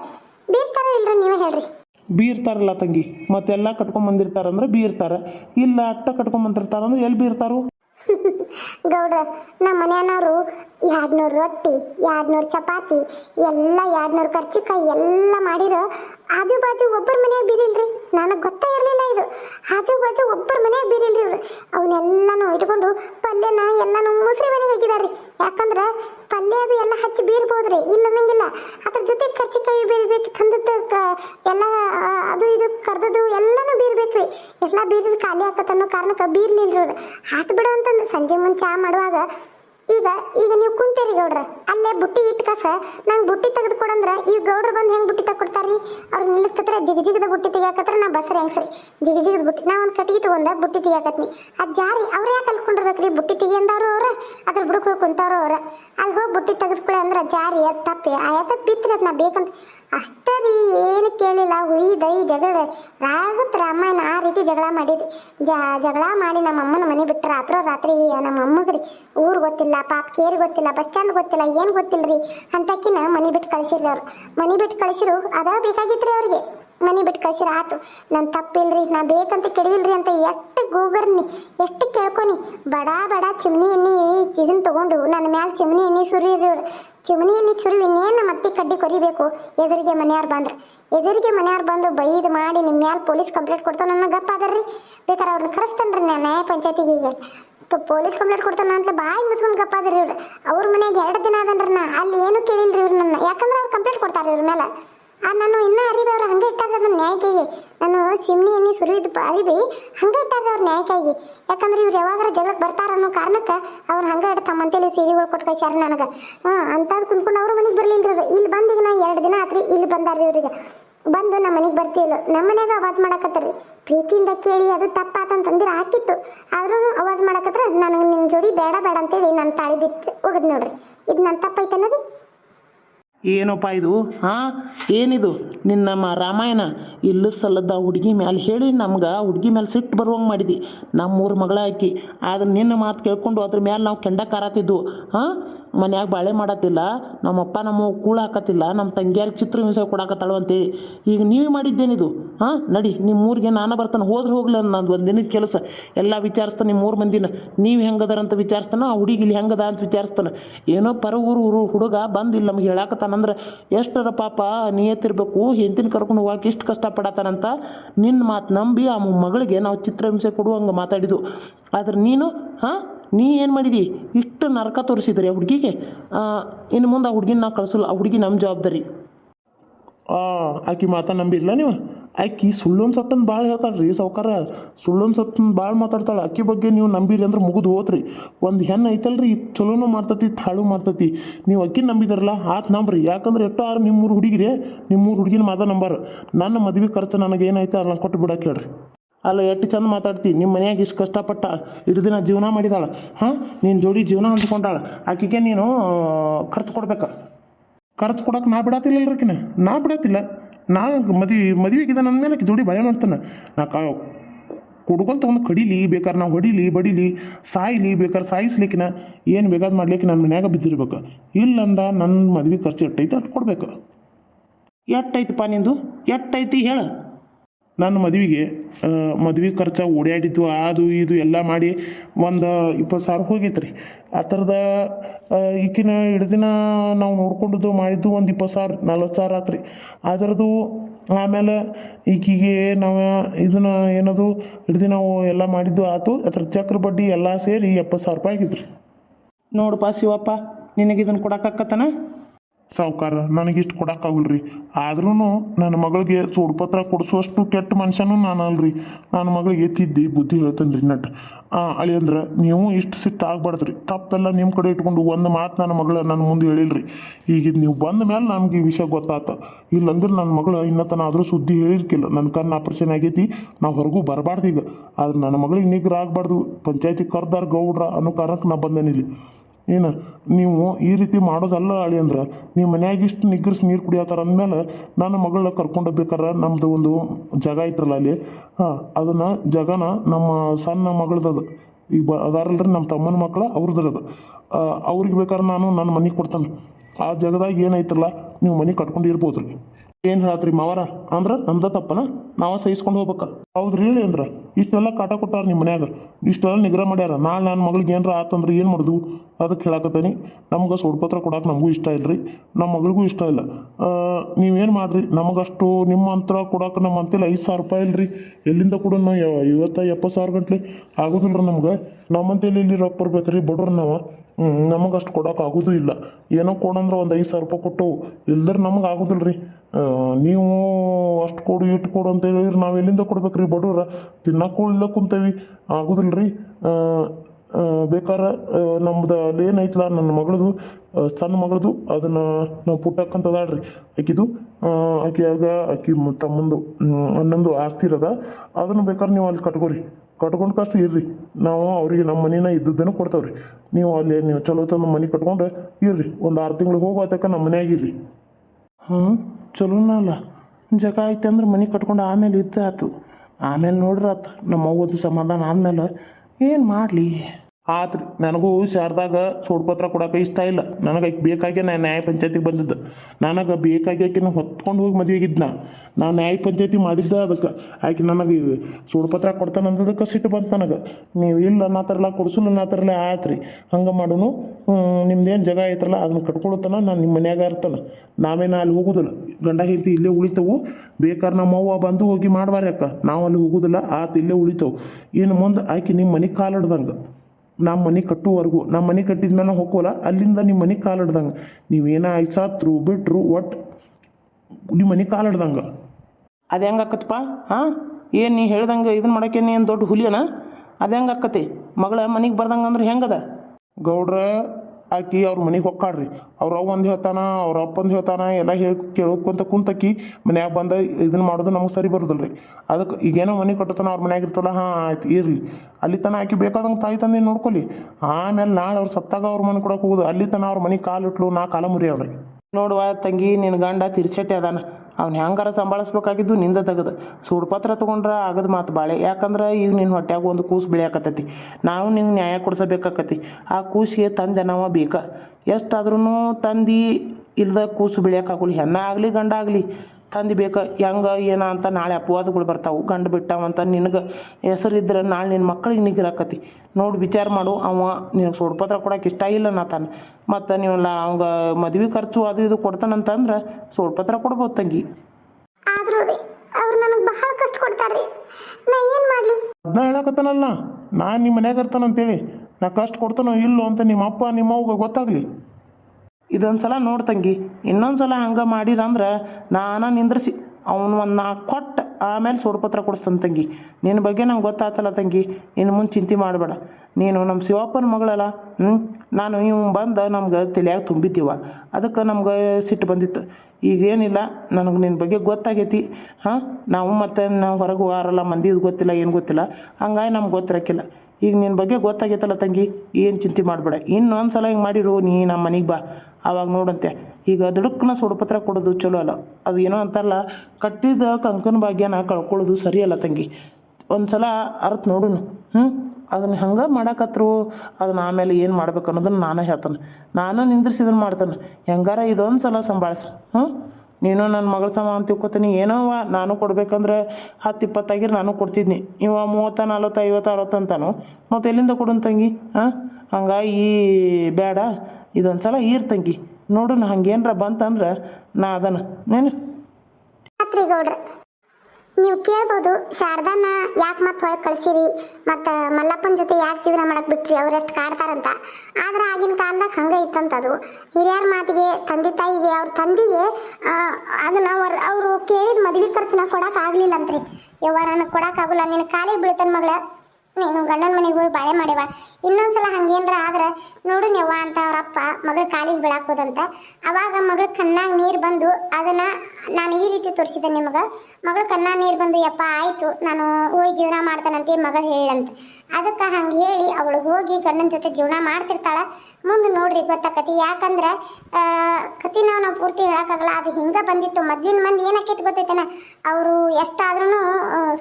[SPEAKER 3] ಬೀರ್ತಾರೋ ಇಲ್ರಿ ನೀವೇ ಹೇಳ್ರಿ.
[SPEAKER 1] ಬೀರ್ತಾರಲ್ಲ ತಂಗಿ ಮತ್ತೆಲ್ಲ ಕಟ್ಕೊಂಡ್ ಬಂದಿರ್ತಾರಂದ್ರೆ ಬೀರ್ತಾರ. ಇಲ್ಲ ಅಟ್ಟ ಕಟ್ಕೊಂಡ್ ಬಂದಿರ್ತಾರಂದ್ರೆ ಎಲ್ಲಿ ಬೀರ್ತಾರು?
[SPEAKER 3] ಗೌಡ್ರ ನಮ್ಮ ಮನೆಯವರು ಎರಡ್ನೂರು ರೊಟ್ಟಿ, ಎರಡ್ನೂರು ಚಪಾತಿ, ಎಲ್ಲ ಎರಡ್ನೂರು ಕರ್ಚಿಕಾಯಿ ಎಲ್ಲ ಮಾಡಿರೋ ಆಜು ಬಾಜು ಒಬ್ಬರ ಮನ್ಯಾಗ ಬೀರಿಲ್ರಿ. ನನಗೆ ಗೊತ್ತೇ ಇರಲಿಲ್ಲ ಇದು. ಆಜು ಬಾಜು ಒಬ್ಬರ ಮನ್ಯಾಗ ಬೀರಿಲ್ರಿ ಇವ್ರು. ಅವನ್ನೆಲ್ಲನೂ ಇಟ್ಕೊಂಡು ಪಲ್ಯನ ಎಲ್ಲನೂ ಮುಸ್ರಿ ಮನೆಗೆ ಹಾಕಿದಾರ್ರಿ. ಯಾಕಂದ್ರೆ ಪಲ್ಯ ಅದು ಎಲ್ಲ ಹಚ್ಚಿ ಬೀರ್ಬೋದ್ರಿ ಇಲ್ಲ ಅನ್ನಂಗಿಲ್ಲ ಅದ್ರ ಜೊತೆ ಕರ್ಚಿಕಾಯಿ ಬೀರ್ಬೇಕು, ತಂದದ್ದು ಎಲ್ಲ ಅದು ಇದು ಕರ್ದದ್ದು ಎಲ್ಲನೂ ಬೀರ್ಬೇಕ್ರಿ. ಎಲ್ಲ ಬೀರಿದ್ರೆ ಖಾಲಿ ಹಾಕತ್ತನ್ನೋ ಕಾರಣಕ್ಕೆ ಬೀರ್ಲಿಲ್ರಿ ಅವ್ರು ಹಾಕ್ಬಿಡು ಬಿಡು ಅಂತಂದು ಸಂಜೆ ಮುಂಚೆ ಚಾ ಮಾಡುವಾಗ ಈಗ ಈಗ ನೀವು ಕುಂತೀರಿ ಗೌಡ್ರ. ಅಲ್ಲೇ ಬುಟ್ಟಿ ಇಟ್ಟು ಕಸ. ನಂಗೆ ಬುಟ್ಟಿ ತೆಗೆದು ಕೊಡಂದ್ರ ಈ ಗೌಡ್ರು ಬಂದು ಹೆಂಗೆ ಬುಟ್ಟಿ ತಗೊಡ್ತಾರ್ರಿ ಅವ್ರು ನಿಲ್ಲಿಸ್ಕತ್ರ ಜಿಗ ಜಿಗದ ಬುಟ್ಟಿ ತೆಗಿಯಾಕತ್ರ ನಾ ಬಸ್ರಿ ಹೆಂಗ್ಸ್ರಿ. ಜಿಗ ಜಿಗದ ಬುಟ್ಟಿ. ನಾ ಒಂದು ಕಟ್ಟಿಗೆ ತಗೊಂಡ ಬುಟ್ಟಿ ತೆಗಿಯಾಕತ್ನಿ. ಅದು ಜಾರಿ ಅವ್ರು ಯಾಕೆ ಕಲ್ತ್ಕೊಂಡಿರ್ಬೇಕ್ರಿ ಬುಟ್ಟಿ ತೆಗಿಯಂದವ್ರು ಅವ್ರ. ಅದ್ರ ಬುಡಕ್ಕೆ ಹೋಗಿ ಕುಂತವ್ರು ಅವ್ರ. ಅಲ್ಲಿ ಹೋಗಿ ಬುಟ್ಟಿ ತೆಗೆದುಕೊಳ್ಳಿ ಅಂದ್ರೆ ಜಾರಿ ಅದು ತಪ್ಪಿ. ಆಯತ ಬಿತ್ತರಿ ಅದು ನಾ ಬೇಕಂತ. ಅಷ್ಟೇ ರೀ ಕೇಳಿಲ್ಲ, ಹುಯಿ ದೈ ಜಗಳ. ರಾಗತ್ ರಾಮಾಯಣ ಆ ರೀತಿ ಜಗಳ ಮಾಡಿದ್ರಿ ಜಗಳ ಮಾಡಿ ನಮ್ಮ ಅಮ್ಮನ ಮನೆ ಬಿಟ್ಟು ರಾತ್ರೋ ರಾತ್ರಿ ನಮ್ಮ ಅಮ್ಮಗ್ರಿ ಊರು ಗೊತ್ತಿಲ್ಲ, ಪಾಪ ಕೇರ್ ಗೊತ್ತಿಲ್ಲ, ಬಸ್ ಸ್ಟ್ಯಾಂಡ್ ಗೊತ್ತಿಲ್ಲ, ಏನು ಗೊತ್ತಿಲ್ಲರಿ ಅಂತಕಿನ ಮನೆ ಬಿಟ್ಟು ಕಳಿಸಿರ್ರಿ ಅವ್ರು. ಮನೆ ಬಿಟ್ಟು ಕಳಿಸಿರು, ಅದ ಬೇಕಾಗಿತ್ರಿ ಅವ್ರಿಗೆ. ಮನೆ ಬಿಟ್ಟು ಕಳ್ಸಿರ, ಆತು. ನನ್ನ ತಪ್ಪಿಲ್ರಿ, ನಾ ಬೇಕಂತ ಕೆಡವಿಲ್ರಿ ಅಂತ ಎಷ್ಟು ಗೂಗರ್ನಿ, ಎಷ್ಟು ಕೇಳ್ಕೊನಿ. ಬಡ ಬಡ ಚಿಮ್ನಿ ಎಣ್ಣಿ ಇದನ್ನ ತಗೊಂಡು ನನ್ನ ಮ್ಯಾಲ ಚಿಮ್ನಿ ಎಣ್ಣೆ ಸುರಿರಿ ಚಿಮ್ನಿ ಎಣ್ಣೆ ಸುರುವಿನೇನು ನಮ್ಮ ಅತ್ತೆ ಕಡ್ಡಿ ಕೊರಿಬೇಕು? ಎದುರಿಗೆ ಮನೆಯವ್ರು ಬಂದ್ರೆ. ಎದುರಿಗೆ ಮನೆಯವ್ರು ಬಂದು ಬೈದು ಮಾಡಿ ನಿಮ್ಮ ಮ್ಯಾಲ ಪೊಲೀಸ್ ಕಂಪ್ಲೇಂಟ್ ಕೊಡ್ತಾನೆ ನನ್ನ ಗಪ್ಪ ಅದರ್ರಿ. ಬೇಕಾದ್ರೆ ಅವ್ರನ್ನ ಕರೆಸ್ತೇನ್ರಿ ನಾನು ನ್ಯಾಯ ಪಂಚಾಯತಿಗೆ ಈಗ. ಪೊಲೀಸ್ ಕಂಪ್ಲೇಂಟ್ ಕೊಡ್ತಾನ ಅಂತ ಬಾಯಿ ಮುಸ್ಕೊಂಡು ಗಪ್ಪ ಆದ್ರಿ ಇವ್ರು. ಅವ್ರ ಮನೆಗೆ ಎರಡು ದಿನ ಅದನ್ರಿ ನಾ ಅಲ್ಲಿ ಏನು ಕೇಳಿಲ್ರಿ ಇವ್ರು ನನ್ನ ಯಾಕಂದ್ರೆ ಅವ್ರು ಕಂಪ್ಲೇಂಟ್ ಕೊಡ್ತಾರೆ ಇವ್ರ ಮೇಲೆ ನಾನು ಇನ್ನೂ ಅರಿಬಿ ಅವ್ರು ಹಂಗೆ ಇಟ್ಟಾರ ನಮ್ಮ ನಾನು ಸಿಮ್ನಿ ಎಣ್ಣೆ ಸುರಿದು ಅರಿಬಿ, ಹಂಗೆ ಇಟ್ಟಾರ ಅವ್ರ ನ್ಯಾಯಕ್ಕಾಗಿ. ಯಾಕಂದ್ರೆ ಇವ್ರು ಯಾವಾಗಾರ ಜಗಳಕ್ಕೆ ಬರ್ತಾರ ಅನ್ನೋ ಕಾರಣಕ್ಕೆ ಅವ್ರು ಹಂಗೆ ಇಟ್ಟು ತಮ್ಮಂತೇಲಿ ಸೀರೆಗಳು ಕೊಟ್ಟು ನನಗೆ. ಹಾಂ ಅಂಥದ್ದು ಕುಂತ್ಕೊಂಡು ಅವ್ರ ಮನೆಗೆ ಬರಲಿಲ್ಲ ರೀ ಇಲ್ಲಿ ಬಂದೀಗ ನಾ ಎರಡು ದಿನ ಆತ್ರಿ ಇಲ್ಲಿ ಬಂದಾರ್ರಿ ಇವ್ರಿಗೆ. ಬಂದು ನಮ್ಮ ಮನೆಗೆ ಬರ್ತಿಲ್ಲ ನಮ್ಮ ಮನೆಯಾಗ ಅವಾಜ್ ಮಾಡಕತ್ತರಿ ಪ್ರೀತಿಯಿಂದ ಕೇಳಿ ಅದು ತಪ್ಪಾತಂತಂದ್ರೆ ಹಾಕಿತ್ತು. ಆದ್ರೂ ಅವಾಜ್ ಮಾಡಕತ್ರ, ನನಗೆ ನಿಮ್ಮ ಜೋಡಿ ಬೇಡ ಬೇಡ ಅಂತೇಳಿ ನನ್ನ ತಾಳಿ ಬಿತ್ತು ಹೋಗದ್ ನೋಡ್ರಿ. ಇದು ನನ್ನ ತಪ್ಪೈತೆ ರೀ
[SPEAKER 1] ಏನಪ್ಪ ಇದು? ಹಾಂ? ಏನಿದು? ನಿನ್ನ ನಮ್ಮ ರಾಮಾಯಣ ಇಲ್ಲ ಸಲ್ಲದ ಹುಡುಗಿ ಮ್ಯಾಲೆ ಹೇಳಿ ನಮ್ಗೆ ಹುಡುಗಿ ಮೇಲೆ ಸಿಟ್ಟು ಬರುವಂಗೆ ಮಾಡಿದಿ. ನಮ್ಮೂರ ಮಗಳ ಆಕಿ. ಆದ್ರೆ ನಿನ್ನ ಮಾತು ಕೇಳ್ಕೊಂಡು ಅದ್ರ ಮ್ಯಾಲೆ ನಾವು ಕೆಂಡ ಕಾರತಿದ್ವು. ಹಾಂ? ಮನ್ಯಾಗ ಬಾಳೆ ಮಾಡತ್ತಿಲ್ಲ. ನಮ್ಮಪ್ಪ ನಮ್ಮ ಕೂಳ ಹಾಕತ್ತಿಲ್ಲ. ನಮ್ಮ ತಂಗಿಯಾರಿಗೆ ಚಿತ್ರ ಹಿಂಸೆ ಕೊಡಾಕತ್ತಾಳು ಅಂತೇಳಿ. ಈಗ ನೀವು ಮಾಡಿದ್ದೇನಿದು? ಹಾಂ, ನಡಿ ನಿಮ್ಮ ಊರಿಗೆ ನಾನು ಬರ್ತಾನೆ. ಹೋದ್ರೆ ಹೋಗ್ಲ, ನಂದು ಒಂದು ದಿನದ ಕೆಲಸ. ಎಲ್ಲ ವಿಚಾರಿಸ್ತಾನೆ ನಿಮ್ಮ ಮೂರು ಮಂದಿನ. ನೀವು ಹೆಂಗದಾರ ಅಂತ ವಿಚಾರಿಸ್ತಾನೆ, ಆ ಹುಡುಗಿ ಇಲ್ಲಿ ಹೆಂಗದ ಅಂತ ವಿಚಾರಿಸ್ತಾನೆ. ಏನೋ ಪರ ಊರು ಊರು ಹುಡುಗ ಬಂದಿಲ್ಲ ನಮ್ಗೆ ಹೇಳಾಕತ್ತಾನಂದ್ರೆ, ಎಷ್ಟರ ಪಾಪ ನಿಯತ್ತಿರಬೇಕು ಹೆಂತಿನ ಕರ್ಕೊಂಡು ಹೋಗಕ್ಕೆ ಇಷ್ಟು ಕಷ್ಟಪಡತ್ತಾನಂತ ನಿನ್ನ ಮಾತು ನಂಬಿ ಆ ಮಗಳಿಗೆ ನಾವು ಚಿತ್ರಹಿಂಸೆ ಕೊಡುವಂಗೆ ಮಾತಾಡಿದ್ದು ಆದ್ರೆ ನೀನು, ಹಾಂ, ನೀ ಏನು ಮಾಡಿದಿ? ಇಷ್ಟು ನರಕ ತೋರಿಸಿದ್ರಿ ಆ ಹುಡುಗಿಗೆ. ಇನ್ನು ಮುಂದೆ ಆ ಹುಡುಗಿನ ನಾವು ಕಳಿಸಲ್ಲ, ಆ ಹುಡುಗಿ ನಮ್ಮ ಜವಾಬ್ದಾರಿ. ಆಕಿ ಮಾತಾ ನಂಬಿಲ್ಲ ನೀವು? ಆಕಿ ಸುಳ್ಳೊಂದು ಸತ್ತನ್ನು ಭಾಳ ಹೇಳ್ತಾಳೆ ರೀ ಸಾವ್ಕಾರ. ಸುಳ್ಳೊಂದು ಸತ್ತನ್ನು ಭಾಳ ಮಾತಾಡ್ತಾಳೆ. ಆಕಿ ಬಗ್ಗೆ ನೀವು ನಂಬಿರಿ ಅಂದ್ರೆ ಮುಗಿದು ಹೋತ್ರಿ. ಒಂದು ಹೆಣ್ಣು ಐತಲ್ರಿ ಚಲೋನು ಮಾಡ್ತತಿ ತಾಳು ಮಾಡ್ತತಿ. ನೀವು ಅಕ್ಕಿ ನಂಬಿದಾರಲ್ಲ ಆತ್ ನಂಬ್ರಿ. ಯಾಕಂದ್ರೆ ಎಷ್ಟೋ ಆರು ನಿಮ್ಮೂರು ಹುಡುಗಿರಿ, ನಿಮ್ಮೂರು ಹುಡುಗಿನ ಮಾದ ನಂಬರ್. ನನ್ನ ಮದುವೆ ಖರ್ಚು ನನಗೆ ಏನೈತೆ ಅದನ್ನ ಕೊಟ್ಟು ಬಿಡಕ್ಕೆ ಹೇಳ್ರಿ. ಅಲ್ಲ, ಎಷ್ಟು ಚಂದ ಮಾತಾಡ್ತಿ? ನಿಮ್ಮ ಮನ್ಯಾಗ ಇಷ್ಟು ಕಷ್ಟಪಟ್ಟ ಇಷ್ಟು ದಿನ ಜೀವನ ಮಾಡಿದಾಳ. ಹಾಂ? ನೀನು ಜೋಡಿ ಜೀವನ ಹಂಚ್ಕೊಂಡಾಳ. ಆಕೆಗೆ ನೀನು ಖರ್ಚು ಕೊಡ್ಬೇಕು. ಖರ್ಚು ಕೊಡಕ್ಕೆ ನಾ ಬಿಡತ್ತಿಲ್ಲ ಆಕಿನ. ನಾ ಬಿಡತ್ತಿಲ್ಲ ನಾ ಮದ್ವೆ ಮದುವೆಗಿದ ನನ್ನ ಮೇಲೆ ಜೋಡಿ ಭಯ ಮಾಡ್ತಾನೆ. ನಾ ಕಾ ಕುಡ್ಕೊಂತ ಒಂದು ಕಡಿಲಿ ಬೇಕಾದ್ರೆ ನಾವು ಹೊಡಿಲಿ, ಬಡಿಲಿ, ಸಾಯ್ಲಿ ಬೇಕಾದ್ರೆ ಸಾಯಿಸ್ಲಿಕ್ಕಿನ ಏನು ಬೇಕಾದ್ ಮಾಡ್ಲಿಕ್ಕೆ ನನ್ನ ಮನ್ಯಾಗ ಬಿದ್ದಿರ್ಬೇಕು. ಇಲ್ಲಂದ ನನ್ನ ಮದ್ವೆ ಖರ್ಚು ಎಟ್ಟೈತೆ ಅಷ್ಟು ಕೊಡ್ಬೇಕು. ಎಟ್ಟೈತಪ್ಪ ನಿಂದು? ಎಟ್ಟೈತಿ ಹೇಳ. ನನ್ನ ಮದುವೆಗೆ ಮದುವೆ ಖರ್ಚು ಓಡಾಡಿದ್ದು ಅದು ಇದು ಎಲ್ಲ ಮಾಡಿ ಒಂದು ಇಪ್ಪತ್ತು ಸಾವಿರ ಹೋಗೈತೆ ರೀ ಆ ಥರದ ಈಕಿನ ಹಿಡ್ದಿನ ನಾವು ನೋಡ್ಕೊಂಡಿದ್ದು ಮಾಡಿದ್ದು ಒಂದು ಇಪ್ಪತ್ತು ಸಾವಿರ, ನಲ್ವತ್ತು ಸಾವಿರ ಆತು ರೀ ಅದರದ್ದು ಆಮೇಲೆ ಈಕಿಗೆ ನಾವು ಇದನ್ನ ಏನದು ಹಿಡ್ದು ನಾವು ಎಲ್ಲ ಮಾಡಿದ್ದು ಆತು. ಅದ್ರ ಚಕ್ರ ಬಡ್ಡಿ ಎಲ್ಲ ಸೇರಿ ಎಪ್ಪತ್ತು ಸಾವಿರ ರೂಪಾಯಿ ಆಗಿತ್ತು ನೋಡಪ್ಪ ಶಿವಪ್ಪ, ನಿನಗೆ ಇದನ್ನು ಕೊಡಕ್ಕಾಕತ್ತನ ಸಾವುಕಾರ ನನಗಿಷ್ಟು ಕೊಡೋಕ್ಕಾಗಲ್ರಿ ಆದ್ರೂ ನನ್ನ ಮಗಳಿಗೆ ಸೋಡ್ಪತ್ರ ಕೊಡಿಸುವಷ್ಟು ಕೆಟ್ಟ ಮನುಷ್ಯನೂ ನಾನು ಅಲ್ರಿ ನನ್ನ ಮಗಳಿಗೆ ತಿದ್ದಿ ಬುದ್ಧಿ ಹೇಳ್ತೇನೆ ರೀ ನಟ್. ಅಳಿ ಅಂದ್ರೆ ನೀವು ಇಷ್ಟು ಸಿಟ್ಟು ಆಗ್ಬಾರ್ದ್ರಿ. ತಪ್ಪೆಲ್ಲ ನಿಮ್ಮ ಕಡೆ ಇಟ್ಕೊಂಡು ಒಂದು ಮಾತು ನನ್ನ ಮಗಳ ನನ್ನ ಮುಂದೆ ಹೇಳಿಲ್ರಿ. ಈಗ ನೀವು ಬಂದ ಮೇಲೆ ನಮ್ಗೆ ಈ ವಿಷಯ ಗೊತ್ತಾತ. ಇಲ್ಲಂದ್ರೆ ನನ್ನ ಮಗಳು ಇನ್ನತನ ಆದರೂ ಸುದ್ದಿ ಹೇಳಿರ್ಕಿಲ್ಲ. ನನ್ನ ಕಣ್ಣು ಆಪರೇಷನ್ ಆಗೈತಿ, ನಾವು ಹೊರಗೂ ಬರಬಾರ್ದು ಈಗ. ಆದ್ರೆ ನನ್ನ ಮಗಳಿಗೆ ನಿಗ್ರ ಆಗಬಾರ್ದು. ಪಂಚಾಯತಿ ಕರ್ದಾರ ಗೌಡ್ರ ಅನ್ನೋ ಕಾರಣಕ್ಕೆ ನಾ ಬಂದೇನಿಲ್ಲಿ. ಏನು, ನೀವು ಈ ರೀತಿ ಮಾಡೋದಲ್ಲ ಅಳಿ ಅಂದ್ರೆ, ನೀವು ಮನ್ಯಾಗ ಇಷ್ಟು ನಿಗ್ರಸ್ ನೀರು ಕುಡಿಯತ್ತಾರ ಅಂದಮೇಲೆ ನನ್ನ ಮಗಳನ್ನ ಕರ್ಕೊಂಡು ಹೋಗ್ಬೇಕಾರೆ ನಮ್ಮದು ಒಂದು ಜಾಗ ಐತ್ರಲ್ಲ ಅಲ್ಲಿ. ಹಾಂ, ಅದನ್ನು ಜಾಗನ ನಮ್ಮ ಸಣ್ಣ ಮಗಳದದು ಈಗ ಬ, ಅದಾರಲ್ರಿ ನಮ್ಮ ತಮ್ಮನ ಮಕ್ಕಳ ಅವ್ರದ್ದು ಅದು. ಅವ್ರಿಗೆ ಬೇಕಾದ್ರೆ ನಾನು ನನ್ನ ಮನೆಗೆ ಕೊಡ್ತೇನೆ. ಆ ಜಾಗದಾಗ ಏನೈತ್ರಲ್ಲ ನೀವು ಮನೆ ಕಟ್ಕೊಂಡು ಇರ್ಬೋದು ರೀ ಏನು ಹೇಳತ್ರಿ ಮಾವರ? ಅಂದ್ರ ನಮ್ದ ತಪ್ಪನ ನಾವ ಸಹಿಸ್ಕೊಂಡು ಹೋಗ್ಬೇಕ. ಹೌದ್ರಿ ಹೇಳಿ ಅಂದ್ರ. ಇಷ್ಟೆಲ್ಲ ಕಾಟ ಕೊಟ್ಟಾರ ನಿಮ್ಮ ಮನ್ಯಾಗ. ಇಷ್ಟೆಲ್ಲ ನಿಗ್ರಹ ಮಾಡ್ಯಾರ. ನಾಳೆ ನನ್ನ ಮಗಳಿಗೆ ಏನಾರ ಆತಂದ್ರೆ ಏನು ಮಾಡುದು? ಅದಕ್ಕೆ ಹೇಳಾಕತ್ತೀನಿ. ನಮ್ಗೆ ಸೋಡ್ಪತ್ರ ಕೊಡಕ್ಕೆ ನಮಗೂ ಇಷ್ಟ ಇಲ್ರಿ. ನಮ್ಮ ಮಗಳಿಗೂ ಇಷ್ಟ ಇಲ್ಲ. ನೀವೇನು ಮಾಡ್ರಿ? ನಮಗಷ್ಟು ನಿಮ್ಮ ಅಂತರ ಕೊಡಕ್ಕೆ ನಮ್ಮ ಅಂತಿಲ್ಲ ಐದು ಸಾವಿರ ರೂಪಾಯಿ ಇಲ್ರಿ. ಎಲ್ಲಿಂದ ಕೂಡ ನಾವು ಇವತ್ತ ಎಪ್ಪತ್ತು ಸಾವಿರ ಗಂಟ್ಲೆ ಆಗೋದಿಲ್ಲ ರೀ ನಮ್ಗೆ ನಮ್ಮಂತೇಲಿ ಇಲ್ಲಿ ರೊಕ್ಕ ಬರ್ಬೇಕ್ರಿ? ಬಡ್ರು ನಾವು. ನಮಗೆ ಅಷ್ಟು ಕೊಡೋಕೆ ಆಗೋದು ಇಲ್ಲ. ಏನೋ ಕೊಡಂದ್ರೆ ಒಂದು ಐದು ಸಾವಿರ ರೂಪಾಯಿ ಕೊಟ್ಟು ಇಲ್ದ್ರೆ ನಮಗೆ ಆಗೋದಿಲ್ಲ ರೀ ನೀವು ಅಷ್ಟು ಕೊಡು ಇಟ್ಟು ಕೊಡು ಅಂತ ಹೇಳಿದ್ರೆ ನಾವು ಎಲ್ಲಿಂದ ಕೊಡ್ಬೇಕು ರೀ ಬಡವ್ರ? ತಿನ್ನಕ್ಕೂ ಇಲ್ಲ ಕುಂತೇವಿ. ಆಗುದಿಲ್ಲ ರೀ ಬೇಕಾರೆ ನಮ್ದು ಅಲ್ಲಿ ಏನೈತಲ್ಲ ನನ್ನ ಮಗಳದು ಸಣ್ಣ ಮಗಳದು, ಅದನ್ನು ನಾವು ಪುಟ್ಟಕ್ಕಂತ ಅದಾಳ್ರಿ ಆಕಿದು ಆಕಿಯಾಗ ಆಕಿ ತಮ್ಮಂದು ಅನ್ನೊಂದು ಆಸ್ತಿ ಇರದ. ಅದನ್ನು ಬೇಕಾದ್ರೆ ನೀವು ಅಲ್ಲಿ ಕಟ್ಕೋರಿ. ಕಟ್ಕೊಂಡು ಕಾಸು ಇರ್ರಿ. ನಾವು ಅವರಿಗೆ ನಮ್ಮ ಮನೇನ ಇದ್ದದ್ದನ್ನು ಕೊಡ್ತೇವ್ರಿ. ನೀವು ಅಲ್ಲಿ ನೀವು ಚಲೋ ತಂದು ಮನೆ ಕಟ್ಕೊಂಡು ಇರ್ರಿ. ಒಂದು ಆರು ತಿಂಗಳು ಹೋಗೋ ತಕ್ಕ ನಮ್ಮ ಮನೆಯಾಗಿರ್ರಿ
[SPEAKER 2] ಹಾಂ ಚಲೋನ ಅಲ್ಲ. ಜಗ ಐತೆ ಅಂದ್ರೆ ಮನೆ ಕಟ್ಕೊಂಡು ಆಮೇಲೆ ಇದ್ದ ಆತು. ಆಮೇಲೆ ನೋಡ್ರಿ ಆತು ನಮ್ಮ ಅವ್ವದು ಸಮಾಧಾನ ಆದ್ಮೇಲೆ ಏನು ಮಾಡಲಿ?
[SPEAKER 1] ಆತ್ರಿ ನನಗೂ ಶಾರದಾಗ ಸೋಡ್ಪತ್ರ ಕೊಡಕ್ಕೆ ಇಷ್ಟ ಇಲ್ಲ. ನನಗೆ ಆಕೆ ಬೇಕಾಗಿ ನಾನು ನ್ಯಾಯ ಪಂಚಾಯತಿಗೆ ಬಂದಿದ್ದು. ನನಗೆ ಬೇಕಾಗಿ ಆಕಿನ ಹೊತ್ಕೊಂಡು ಹೋಗಿ ಮದುವೆಗಿದ್ದ ನಾ ನಾನು ನ್ಯಾಯ ಪಂಚಾಯತಿ ಮಾಡಿದ್ದೆ ಅದಕ್ಕೆ. ಆಕೆ ನನಗೆ ಸೋಡ್ಪತ್ರ ಕೊಡ್ತಾನೆ ಅಂದದಕ್ಕೆ ಸಿಟ್ಟು ಬಂತು ನನಗೆ. ನೀವು ಇಲ್ಲ ಅನ್ನತ್ತಾರಲ್ಲ ಕೊಡ್ಸಲ್ಲ ಅನ್ನತ್ತಾರಲ್ಲ ಆಯ್ತು ರೀ ಹಂಗೆ ಮಾಡೋನು ನಿಮ್ದೇನು ಜಾಗ ಐತ್ರಲ್ಲ ಅದನ್ನ ಕಟ್ಕೊಳತನ ನಾನು ನಿಮ್ಮ ಮನ್ಯಾಗ ಇರ್ತಾನೆ. ನಾವೇನು ಅಲ್ಲಿ ಹೋಗುದಿಲ್ಲ. ಗಂಡ ಹೆಂಡತಿ ಇಲ್ಲೇ ಉಳಿತವು. ಬೇಕಾದ್ರೆ ನಮ್ಮ ಅವ್ವ ಬಂದು ಹೋಗಿ ಮಾಡ್ಬಾರ್ಯಕ್ಕ ನಾವು ಅಲ್ಲಿ ಹೋಗುದಿಲ್ಲ, ಆತ ಇಲ್ಲೇ ಉಳಿತವು. ಇನ್ನು ಮುಂದೆ ಆಕೆ ನಿಮ್ಮ ಮನೆಗೆ ಕಾಲಿಡ್ದಂಗೆ ನಮ್ಮ ಮನೆ ಕಟ್ಟುವರೆಗೂ ನಮ್ಮ ಮನೆ ಕಟ್ಟಿದ ಮೇಲೆ ಹೋಗೋಲ್ಲ ಅಲ್ಲಿಂದ ನಿಮ್ಮ ಮನೆ ಕಾಲು ಹಿಡ್ದಂಗೆ. ನೀವೇನ ಐಸಾತ್ರು ಬಿಟ್ರು ಒಟ್ಟು ನಿಮ್ಮ ಮನೆ ಕಾಲು ಹಿಡ್ದಂಗೆ.
[SPEAKER 2] ಅದು ಹೆಂಗೆ ಆಕತ್ತಪ್ಪ ಹಾಂ? ಏನು ನೀ ಹೇಳ್ದಂಗೆ ಇದನ್ನ ಮಾಡೋಕೆ ಏನು ದೊಡ್ಡ ಹುಲಿಯನ? ಅದು ಹೆಂಗೆ ಆಕತಿ? ಮಗಳ ಮನೆಗೆ ಬರ್ದಂಗೆ ಅಂದ್ರೆ ಹೆಂಗದ?
[SPEAKER 1] ಗೌಡ್ರ ಆಕಿ ಅವ್ರ ಮನೆಗೆ ಹೊಕ್ಕಾಡ್ರಿ ಅವ್ರ ಅವ್ ಒಂದು ಹೇಳ್ತಾನ, ಅವ್ರ ಅಪ್ಪಂದು ಹೇಳ್ತಾನ, ಎಲ್ಲ ಹೇಳಿ ಕೇಳ್ಕೊಂತ ಕುಂತಕಿ ಮನ್ಯಾಗ ಬಂದ ಇದನ್ನ ಮಾಡೋದು ನಮಗೆ ಸರಿ ಬರೋದಿಲ್ಲ ರೀ ಅದಕ್ಕೆ ಈಗೇನೋ ಮನೆ ಕಟ್ಟತಾನ ಅವ್ರ ಮನ್ಯಾಗ ಇರ್ತಲ್ಲ, ಹಾಂ, ಆಯ್ತು ಇರ್ಲಿ ಅಲ್ಲಿ ತನಕ ಆಕಿ ಬೇಕಾದಂಗೆ ತಾಯಿ ತಂದೆ ನೋಡ್ಕೊಲಿ. ಆಮೇಲೆ ನಾಳೆ ಅವ್ರು ಸತ್ತಾಗ ಅವ್ರ ಮನೆ ಕೊಡಕ್ಕೆ ಹೋಗುದು. ಅಲ್ಲಿ ತನಕ ಅವ್ರ ಮನೆ ಇಟ್ಲು, ನಾ ಕಾಲ ಮುರಿಯವ್ರಿ.
[SPEAKER 2] ನೋಡುವ ತಂಗಿ ನಿನ್ನ ಗಂಡ ತಿರ್ಚಟ್ಟಿ ಅದಾನ. ಅವ್ನು ಹೆಂಗಾರ ಸಂಭಾಳಿಸ್ಬೇಕಾಗಿದ್ದು ನಿಂದ ತೆಗೆದು. ಸೂಡ್ಪತ್ರ ತೊಗೊಂಡ್ರೆ ಆಗದ ಮಾತು ಬಾಳೆ. ಯಾಕಂದ್ರೆ ಈಗ ನಿನ್ನ ಹೊಟ್ಯಾಗ ಒಂದು ಕೂಸು ಬೆಳೆಯಾಕತ್ತೈತಿ. ನಾವು ನಿಂಗೆ ನ್ಯಾಯ ಕೊಡ್ಸಬೇಕಾಕತಿ ಆ ಕೂಸಿಗೆ ತಂದೆ ನಾವ ಬೇಕಾ. ಎಷ್ಟಾದ್ರೂ ತಂದು ಇಲ್ಲದ ಕೂಸು ಬೆಳೆಯೋಕ್ಕಾಗಲಿ ಹೆಣ್ಣ ಆಗಲಿ ಗಂಡ ಆಗಲಿ ತಂದು ಬೇಕು ಹೆಂಗೆ ಏನ ಅಂತ ನಾಳೆ ಅಪವಾದಗಳು ಬರ್ತಾವೆ. ಗಂಡು ಬಿಟ್ಟಾವಂತ ನಿನಗೆ ಹೆಸರಿದ್ರೆ ನಾಳೆ ನಿನ್ನ ಮಕ್ಳಿಗೆ ನಿಗಿರಾಕತಿ. ನೋಡಿ ವಿಚಾರ ಮಾಡು ಅವ ನಿನಗೆ ಸೋಡ್ಪತ್ರ ಕೊಡಕ್ಕೆ ಇಷ್ಟ ಇಲ್ಲ ನಾ ತಾನು. ಮತ್ತು ನೀವು ಅವಂಗ ಮದುವೆ ಖರ್ಚು ಅದು ಇದು ಕೊಡ್ತಾನಂತಂದ್ರೆ ಸೋಡ್ಪತ್ರ ಕೊಡ್ಬೋದು ತಂಗಿ.
[SPEAKER 3] ಆದ್ರೂ ರೀ ಅವ್ರು ನನಗೆ ಬಹಳ ಕಷ್ಟ ಕೊಡ್ತಾರ್ರಿ. ನಾ ಏನು ಮಾಡಲಿ?
[SPEAKER 1] ಅದನ್ನ ಹೇಳಕತ್ತಾನಲ್ಲ ನಾನು ನಿಮ್ಮ ಮನ್ಯಾಗ ಇರ್ತಾನಂತೇಳಿ. ನಾ ಕಷ್ಟ ಕೊಡ್ತಾನೋ ಇಲ್ಲೋ ಅಂತ ನಿಮ್ಮ ಅಪ್ಪ ನಿಮ್ಮ ಅವ್ಗೆ ಗೊತ್ತಾಗಲಿ.
[SPEAKER 2] ಇದೊಂದು ಸಲ ನೋಡು ತಂಗಿ ಇನ್ನೊಂದು ಸಲ ಹಂಗೆ ಮಾಡಿರಂದ್ರೆ ನಾನು ನಿಂದ್ರಿಸಿ, ಅವನು ಒಂದು ನಾಲ್ಕು ಕೊಟ್ಟು ಆಮೇಲೆ ಸೋಡ್ಪತ್ರ ಕೊಡಿಸ್ತಾನೆ ತಂಗಿ. ನಿನ್ನ ಬಗ್ಗೆ ನಂಗೆ ಗೊತ್ತಾತಲ್ಲ ತಂಗಿ ಇನ್ನು ಮುಂದೆ ಚಿಂತೆ ಮಾಡಬೇಡ. ನೀನು ನಮ್ಮ ಶಿವಪ್ಪನ ಮಗಳಲ್ಲ ಹ್ಞೂ ನಾನು ಇವ್ ಬಂದು ನಮ್ಗೆ ತಲೆಯಾಗ ತುಂಬಿದ್ದೀವ. ಅದಕ್ಕೆ ನಮ್ಗೆ ಸಿಟ್ಟು ಬಂದಿತ್ತು. ಈಗೇನಿಲ್ಲ ನನಗೆ ನಿನ್ನ ಬಗ್ಗೆ ಗೊತ್ತಾಗೈತಿ. ಹಾಂ? ನಾವು ಮತ್ತೆ ನಾವು ಹೊರಗೆ ಹೋಗಾರಲ್ಲ, ಮಂದಿದು ಗೊತ್ತಿಲ್ಲ, ಏನು ಗೊತ್ತಿಲ್ಲ. ಹಂಗಾಗಿ ನಮ್ಗೆ ಗೊತ್ತಿರಕ್ಕಿಲ್ಲ ಈಗ ನಿನ್ನ ಬಗ್ಗೆ ಗೊತ್ತಾಗೈತಲ್ಲ ತಂಗಿ, ಏನು ಚಿಂತೆ ಮಾಡಬೇಡ. ಇನ್ನೊಂದು ಸಲ ಹಿಂಗೆ ಮಾಡಿರು, ನೀ ನಮ್ಮ ಮನೆಗೆ ಬಾ. ಆವಾಗ ನೋಡಂತೆ, ಈಗ ದುಡುಕ್ನ ಸುಡುಪತ್ರ ಕೊಡೋದು ಚಲೋ ಅಲ್ಲ. ಅದು ಏನೋ ಅಂತಾರಲ್ಲ, ಕಟ್ಟಿದ ಕಂಕನ ಭಾಗ್ಯನ ಕಳ್ಕೊಳ್ಳೋದು ಸರಿಯಲ್ಲ ತಂಗಿ. ಒಂದು ಸಲ ಅರ್ಥ ನೋಡುನು. ಹ್ಞೂ ಅದನ್ನ ಹಂಗೆ ಮಾಡಾಕತ್ರು, ಅದನ್ನ ಆಮೇಲೆ ಏನು ಮಾಡ್ಬೇಕು ಅನ್ನೋದನ್ನ ನಾನು ಹೇಳ್ತಾನೆ. ನಾನು ನಿಂದ್ರಿಸಿದನ್ನು ಮಾಡ್ತಾನೆ. ಹೆಂಗಾರ ಇದೊಂದು ಸಲ ಸಂಭಾಳಿಸ್ರಿ. ಹ್ಞೂ ನೀನು ನನ್ನ ಮಗಳ ಸಮ ಅಂತ ತಿಳ್ಕೊತೀನಿ. ಏನೋ ನಾನು ಕೊಡ್ಬೇಕಂದ್ರೆ ಹತ್ತು ಇಪ್ಪತ್ತಾಗಿರ್ ನಾನು ಕೊಡ್ತಿದ್ನಿ. ಇವ ಮೂವತ್ತ, ನಲ್ವತ್ತು, ಐವತ್ತು, ಅರವತ್ತು ಅಂತಾನು. ಮತ್ತೆ ಎಲ್ಲಿಂದ ಕೊಡೋನ್ ತಂಗಿ? ಹಾಂ ಹಂಗಾಗಿ ಬೇಡ ಇದೊಂದು ಸಲ ಈರ್ ತಂಗಿ. ನೋಡೋಣ ಹಂಗೇನರ ಬಂತಂದ್ರೆ ನಾ ಅದನ್ನ ನೀನು.
[SPEAKER 3] ನೀವು ಕೇಳ್ಬೋದು, ಶಾರದಾನ ಯಾಕೆ ಮತ್ತೆ ಹೊರಗೆ ಕಳಿಸಿರಿ, ಮತ್ತು ಮಲ್ಲಪ್ಪನ ಜೊತೆ ಯಾಕೆ ಜೀವನ ಮಾಡಕ್ಕೆ ಬಿಟ್ರಿ ಅವ್ರೆಷ್ಟು ಕಾಡ್ತಾರಂತ. ಆದ್ರೆ ಆಗಿನ ಕಾಲದಾಗ ಹಂಗೆ ಇತ್ತಂತದು. ಹಿರಿಯರ ಮಾತಿಗೆ, ತಂದೆ ತಾಯಿಗೆ, ಅವ್ರ ತಂದಿಗೆ ಅದನ್ನು ಅವ್ರ, ಅವರು ಕೇಳಿದ ಮದುವೆ ಕೊಡೋಕ್ಕಾಗಲಿಲ್ಲ ಆಗಲಿಲ್ಲ ರೀ ಯವ್ವ, ನನಗೆ ಕೊಡೋಕ್ಕಾಗಲ್ಲ ನಿನ್ನ ಕಾಲಿಗೆ ಬೀಳ್ತಾನೆ ಮಗಳ. ನೀನು ಗಂಡನ ಮನೆಗೆ ಹೋಗಿ ಬಾಳೆ ಮಾಡ್ಯವ ಇನ್ನೊಂದ್ಸಲ ಹಂಗೇನ್ರ ಆದ್ರೆ ನೋಡು ನೆವ್ವ ಅಂತ ಅವರಪ್ಪ ಮಗಳ ಕಾಲಿಗೆ ಬೀಳಾಕೋದಂತ ಅವಾಗ ಮಗಳ ಕಣ್ಣಾಗ ನೀರು ಬಂದು ಅದನ್ನ ನಾನು ಈ ರೀತಿ ತೋರಿಸಿದೆ ನಿಮಗೆ. ಮಗಳು ಕನ್ನ ನೀರು ಬಂದು, ಯಪ್ಪ, ಆಯಿತು, ನಾನು ಹೋಗಿ ಜೀವನ ಮಾಡ್ತಾನಂತೆ ಮಗಳು ಹೇಳಂತ. ಅದಕ್ಕೆ ಹಂಗೆ ಹೇಳಿ ಅವಳು ಹೋಗಿ ಗಂಡನ ಜೊತೆ ಜೀವನ ಮಾಡ್ತಿರ್ತಾಳೆ. ಮುಂದೆ ನೋಡ್ರಿ ಗೊತ್ತಾಕತಿ. ಯಾಕಂದ್ರೆ ಕತಿ ನಾವು ಪೂರ್ತಿ ಹೇಳೋಕ್ಕಾಗಲ್ಲ. ಅದು ಹಿಂಗೆ ಬಂದಿತ್ತು. ಮೊದ್ಲಿನ ಮಂದಿ ಏನಕ್ಕೈತಿ ಗೊತ್ತೈತೆನ? ಅವರು ಎಷ್ಟಾದ್ರೂ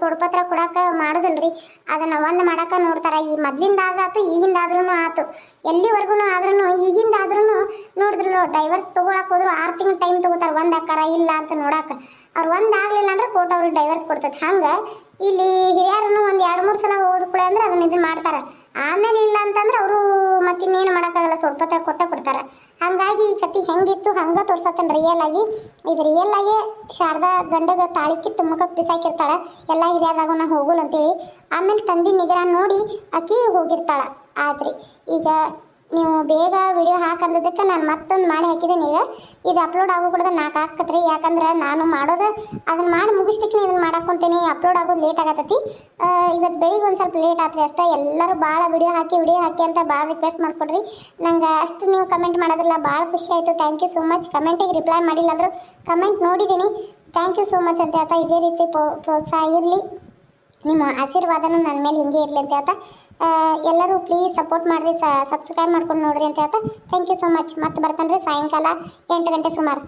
[SPEAKER 3] ಸೋಡ್ಪತ್ರ ಕೊಡಕ್ಕೆ ರೀ ಅದನ್ನು ಒಂದು ಮಾಡೋಕೆ ನೋಡ್ತಾರೆ. ಈ ಮೊದ್ಲಿಂದ ಆದ್ರೂ ಆತು ಈಗಿಂದ ಆದ್ರೂ ಆತು. ಎಲ್ಲಿವರೆಗೂ ಆದ್ರೂ ಈಗಿಂದಾದ್ರೂ ನೋಡಿದ್ರಲ್ಲ ಡೈವರ್ಸ್ ತೊಗೊಳಕ್ಕೆ ಹೋದ್ರು ಆರು ತಿಂಗಳು ಟೈಮ್ ತೊಗೋತಾರೆ. ಒಂದು ಅಕ್ಕಾರ ಇಲ್ಲ ಅಂತ ನೋಡಾಕ ಅವ್ರು ಒಂದ್ ಆಗ್ಲಿಲ್ಲ ಅಂದ್ರೆ ಕೋರ್ಟ್ ಅವ್ರಿಗೆ ಡೈವರ್ಸ್ ಕೊಡ್ತೈತೆ. ಹಂಗೆ, ಇಲ್ಲಿ ಹಿರಿಯರನ್ನು ಒಂದು ಎರಡು ಮೂರು ಸಲ ಓದ್ಕೊಳ್ಳಿ ಅಂದ್ರೆ ಅದನ್ನ ಇದನ್ನ ಮಾಡ್ತಾರ. ಆಮೇಲೆ ಇಲ್ಲ ಅಂತಂದ್ರೆ ಅವರು ಮತ್ತಿನ್ನೇನು ಮಾಡೋಕ್ಕಾಗಲ್ಲ, ಸ್ವಲ್ಪ ಕೊಟ್ಟೆ ಕೊಟ್ಟ ಕೊಡ್ತಾರ. ಹಂಗಾಗಿ ಈ ಕತಿ ಹೆಂಗಿತ್ತು, ಹಂಗೆ ತೋರ್ಸತ್ತೇನೆ ರಿಯಲ್ ಆಗಿ. ಇದು ರಿಯಲ್ ಆಗಿ ಶಾರದಾ ಗಂಡದ ತಾಳಿ ಕಿತ್ತು ಮುಖಕ್ಕೆ ಬಿಸಾಕಿರ್ತಾಳ. ಎಲ್ಲ ಹಿರಿಯದಾಗ ನಾ ಹೋಗುಲ್ ಅಂತೇಳಿ. ಆಮೇಲೆ ತಂದಿ ನಿಗ್ರಹ ನೋಡಿ ಆಕಿ ಹೋಗಿರ್ತಾಳ. ಆದ್ರಿ ಈಗ ನೀವು ಬೇಗ ವಿಡಿಯೋ ಹಾಕಂದದಕ್ಕೆ ನಾನು ಮತ್ತೊಂದು ಮಾಡಿ ಹಾಕಿದ್ದೀನಿ ಈಗ. ಇದು ಅಪ್ಲೋಡ್ ಆಗೋ ಕೂಡ ನಾಲ್ಕು ಹಾಕತ್ರಿ, ಯಾಕಂದ್ರೆ ನಾನು ಮಾಡೋದು ಅದನ್ನ ಮಾಡಿ ಮುಗಿಸ್ಲಿಕ್ಕೆ ಇದನ್ನು ಮಾಡಾಕೊಂತೀನಿ ಅಪ್ಲೋಡ್ ಆಗೋದು ಲೇಟ್ ಆಗತ್ತೈತಿ ಇವತ್ತು ಬೆಳಿಗ್ಗೆ ಒಂದು ಸ್ವಲ್ಪ ಲೇಟ್ ಆತ್ರಿ ಅಷ್ಟೇ. ಎಲ್ಲರೂ ಭಾಳ ವಿಡಿಯೋ ಹಾಕಿ ವಿಡಿಯೋ ಹಾಕಿ ಅಂತ ಭಾಳ ರಿಕ್ವೆಸ್ಟ್ ಮಾಡಿಕೊಡ್ರಿ. ನಂಗೆ ಅಷ್ಟು ನೀವು ಕಮೆಂಟ್ ಮಾಡೋದಿಲ್ಲ ಭಾಳ ಖುಷಿ ಆಯಿತು. ಥ್ಯಾಂಕ್ ಯು ಸೋ ಮಚ್ ಕಮೆಂಟಿಗೆ ರಿಪ್ಲೈ ಮಾಡಿಲ್ಲ ಅಂದರೂ ಕಮೆಂಟ್ ನೋಡಿದ್ದೀನಿ ಥ್ಯಾಂಕ್ ಯು ಸೋ ಮಚ್ ಅಂತ ಹೇಳ್ತಾ ಇದೇ ರೀತಿ ಪ್ರೋ- ಪ್ರೋತ್ಸಾಹ ಇರಲಿ. ನಿಮ್ಮ ಆಶೀರ್ವಾದನೂ ನನ್ನ ಮೇಲೆ ಹಿಂಗೆ ಇರಲಿ ಅಂತ ಹೇಳ್ತಾ ಎಲ್ಲರೂ ಪ್ಲೀಸ್ ಸಪೋರ್ಟ್ ಮಾಡಿರಿ ಸಬ್ಸ್ಕ್ರೈಬ್ ಮಾಡ್ಕೊಂಡು ನೋಡ್ರಿ ಅಂತ ಹೇಳ್ತಾ ಥ್ಯಾಂಕ್ ಯು ಸೊ ಮಚ್ ಮತ್ತೆ ಬರ್ತಾನೆ ರೀ ಸಾಯಂಕಾಲ ಎಂಟು ಗಂಟೆ ಸುಮಾರು.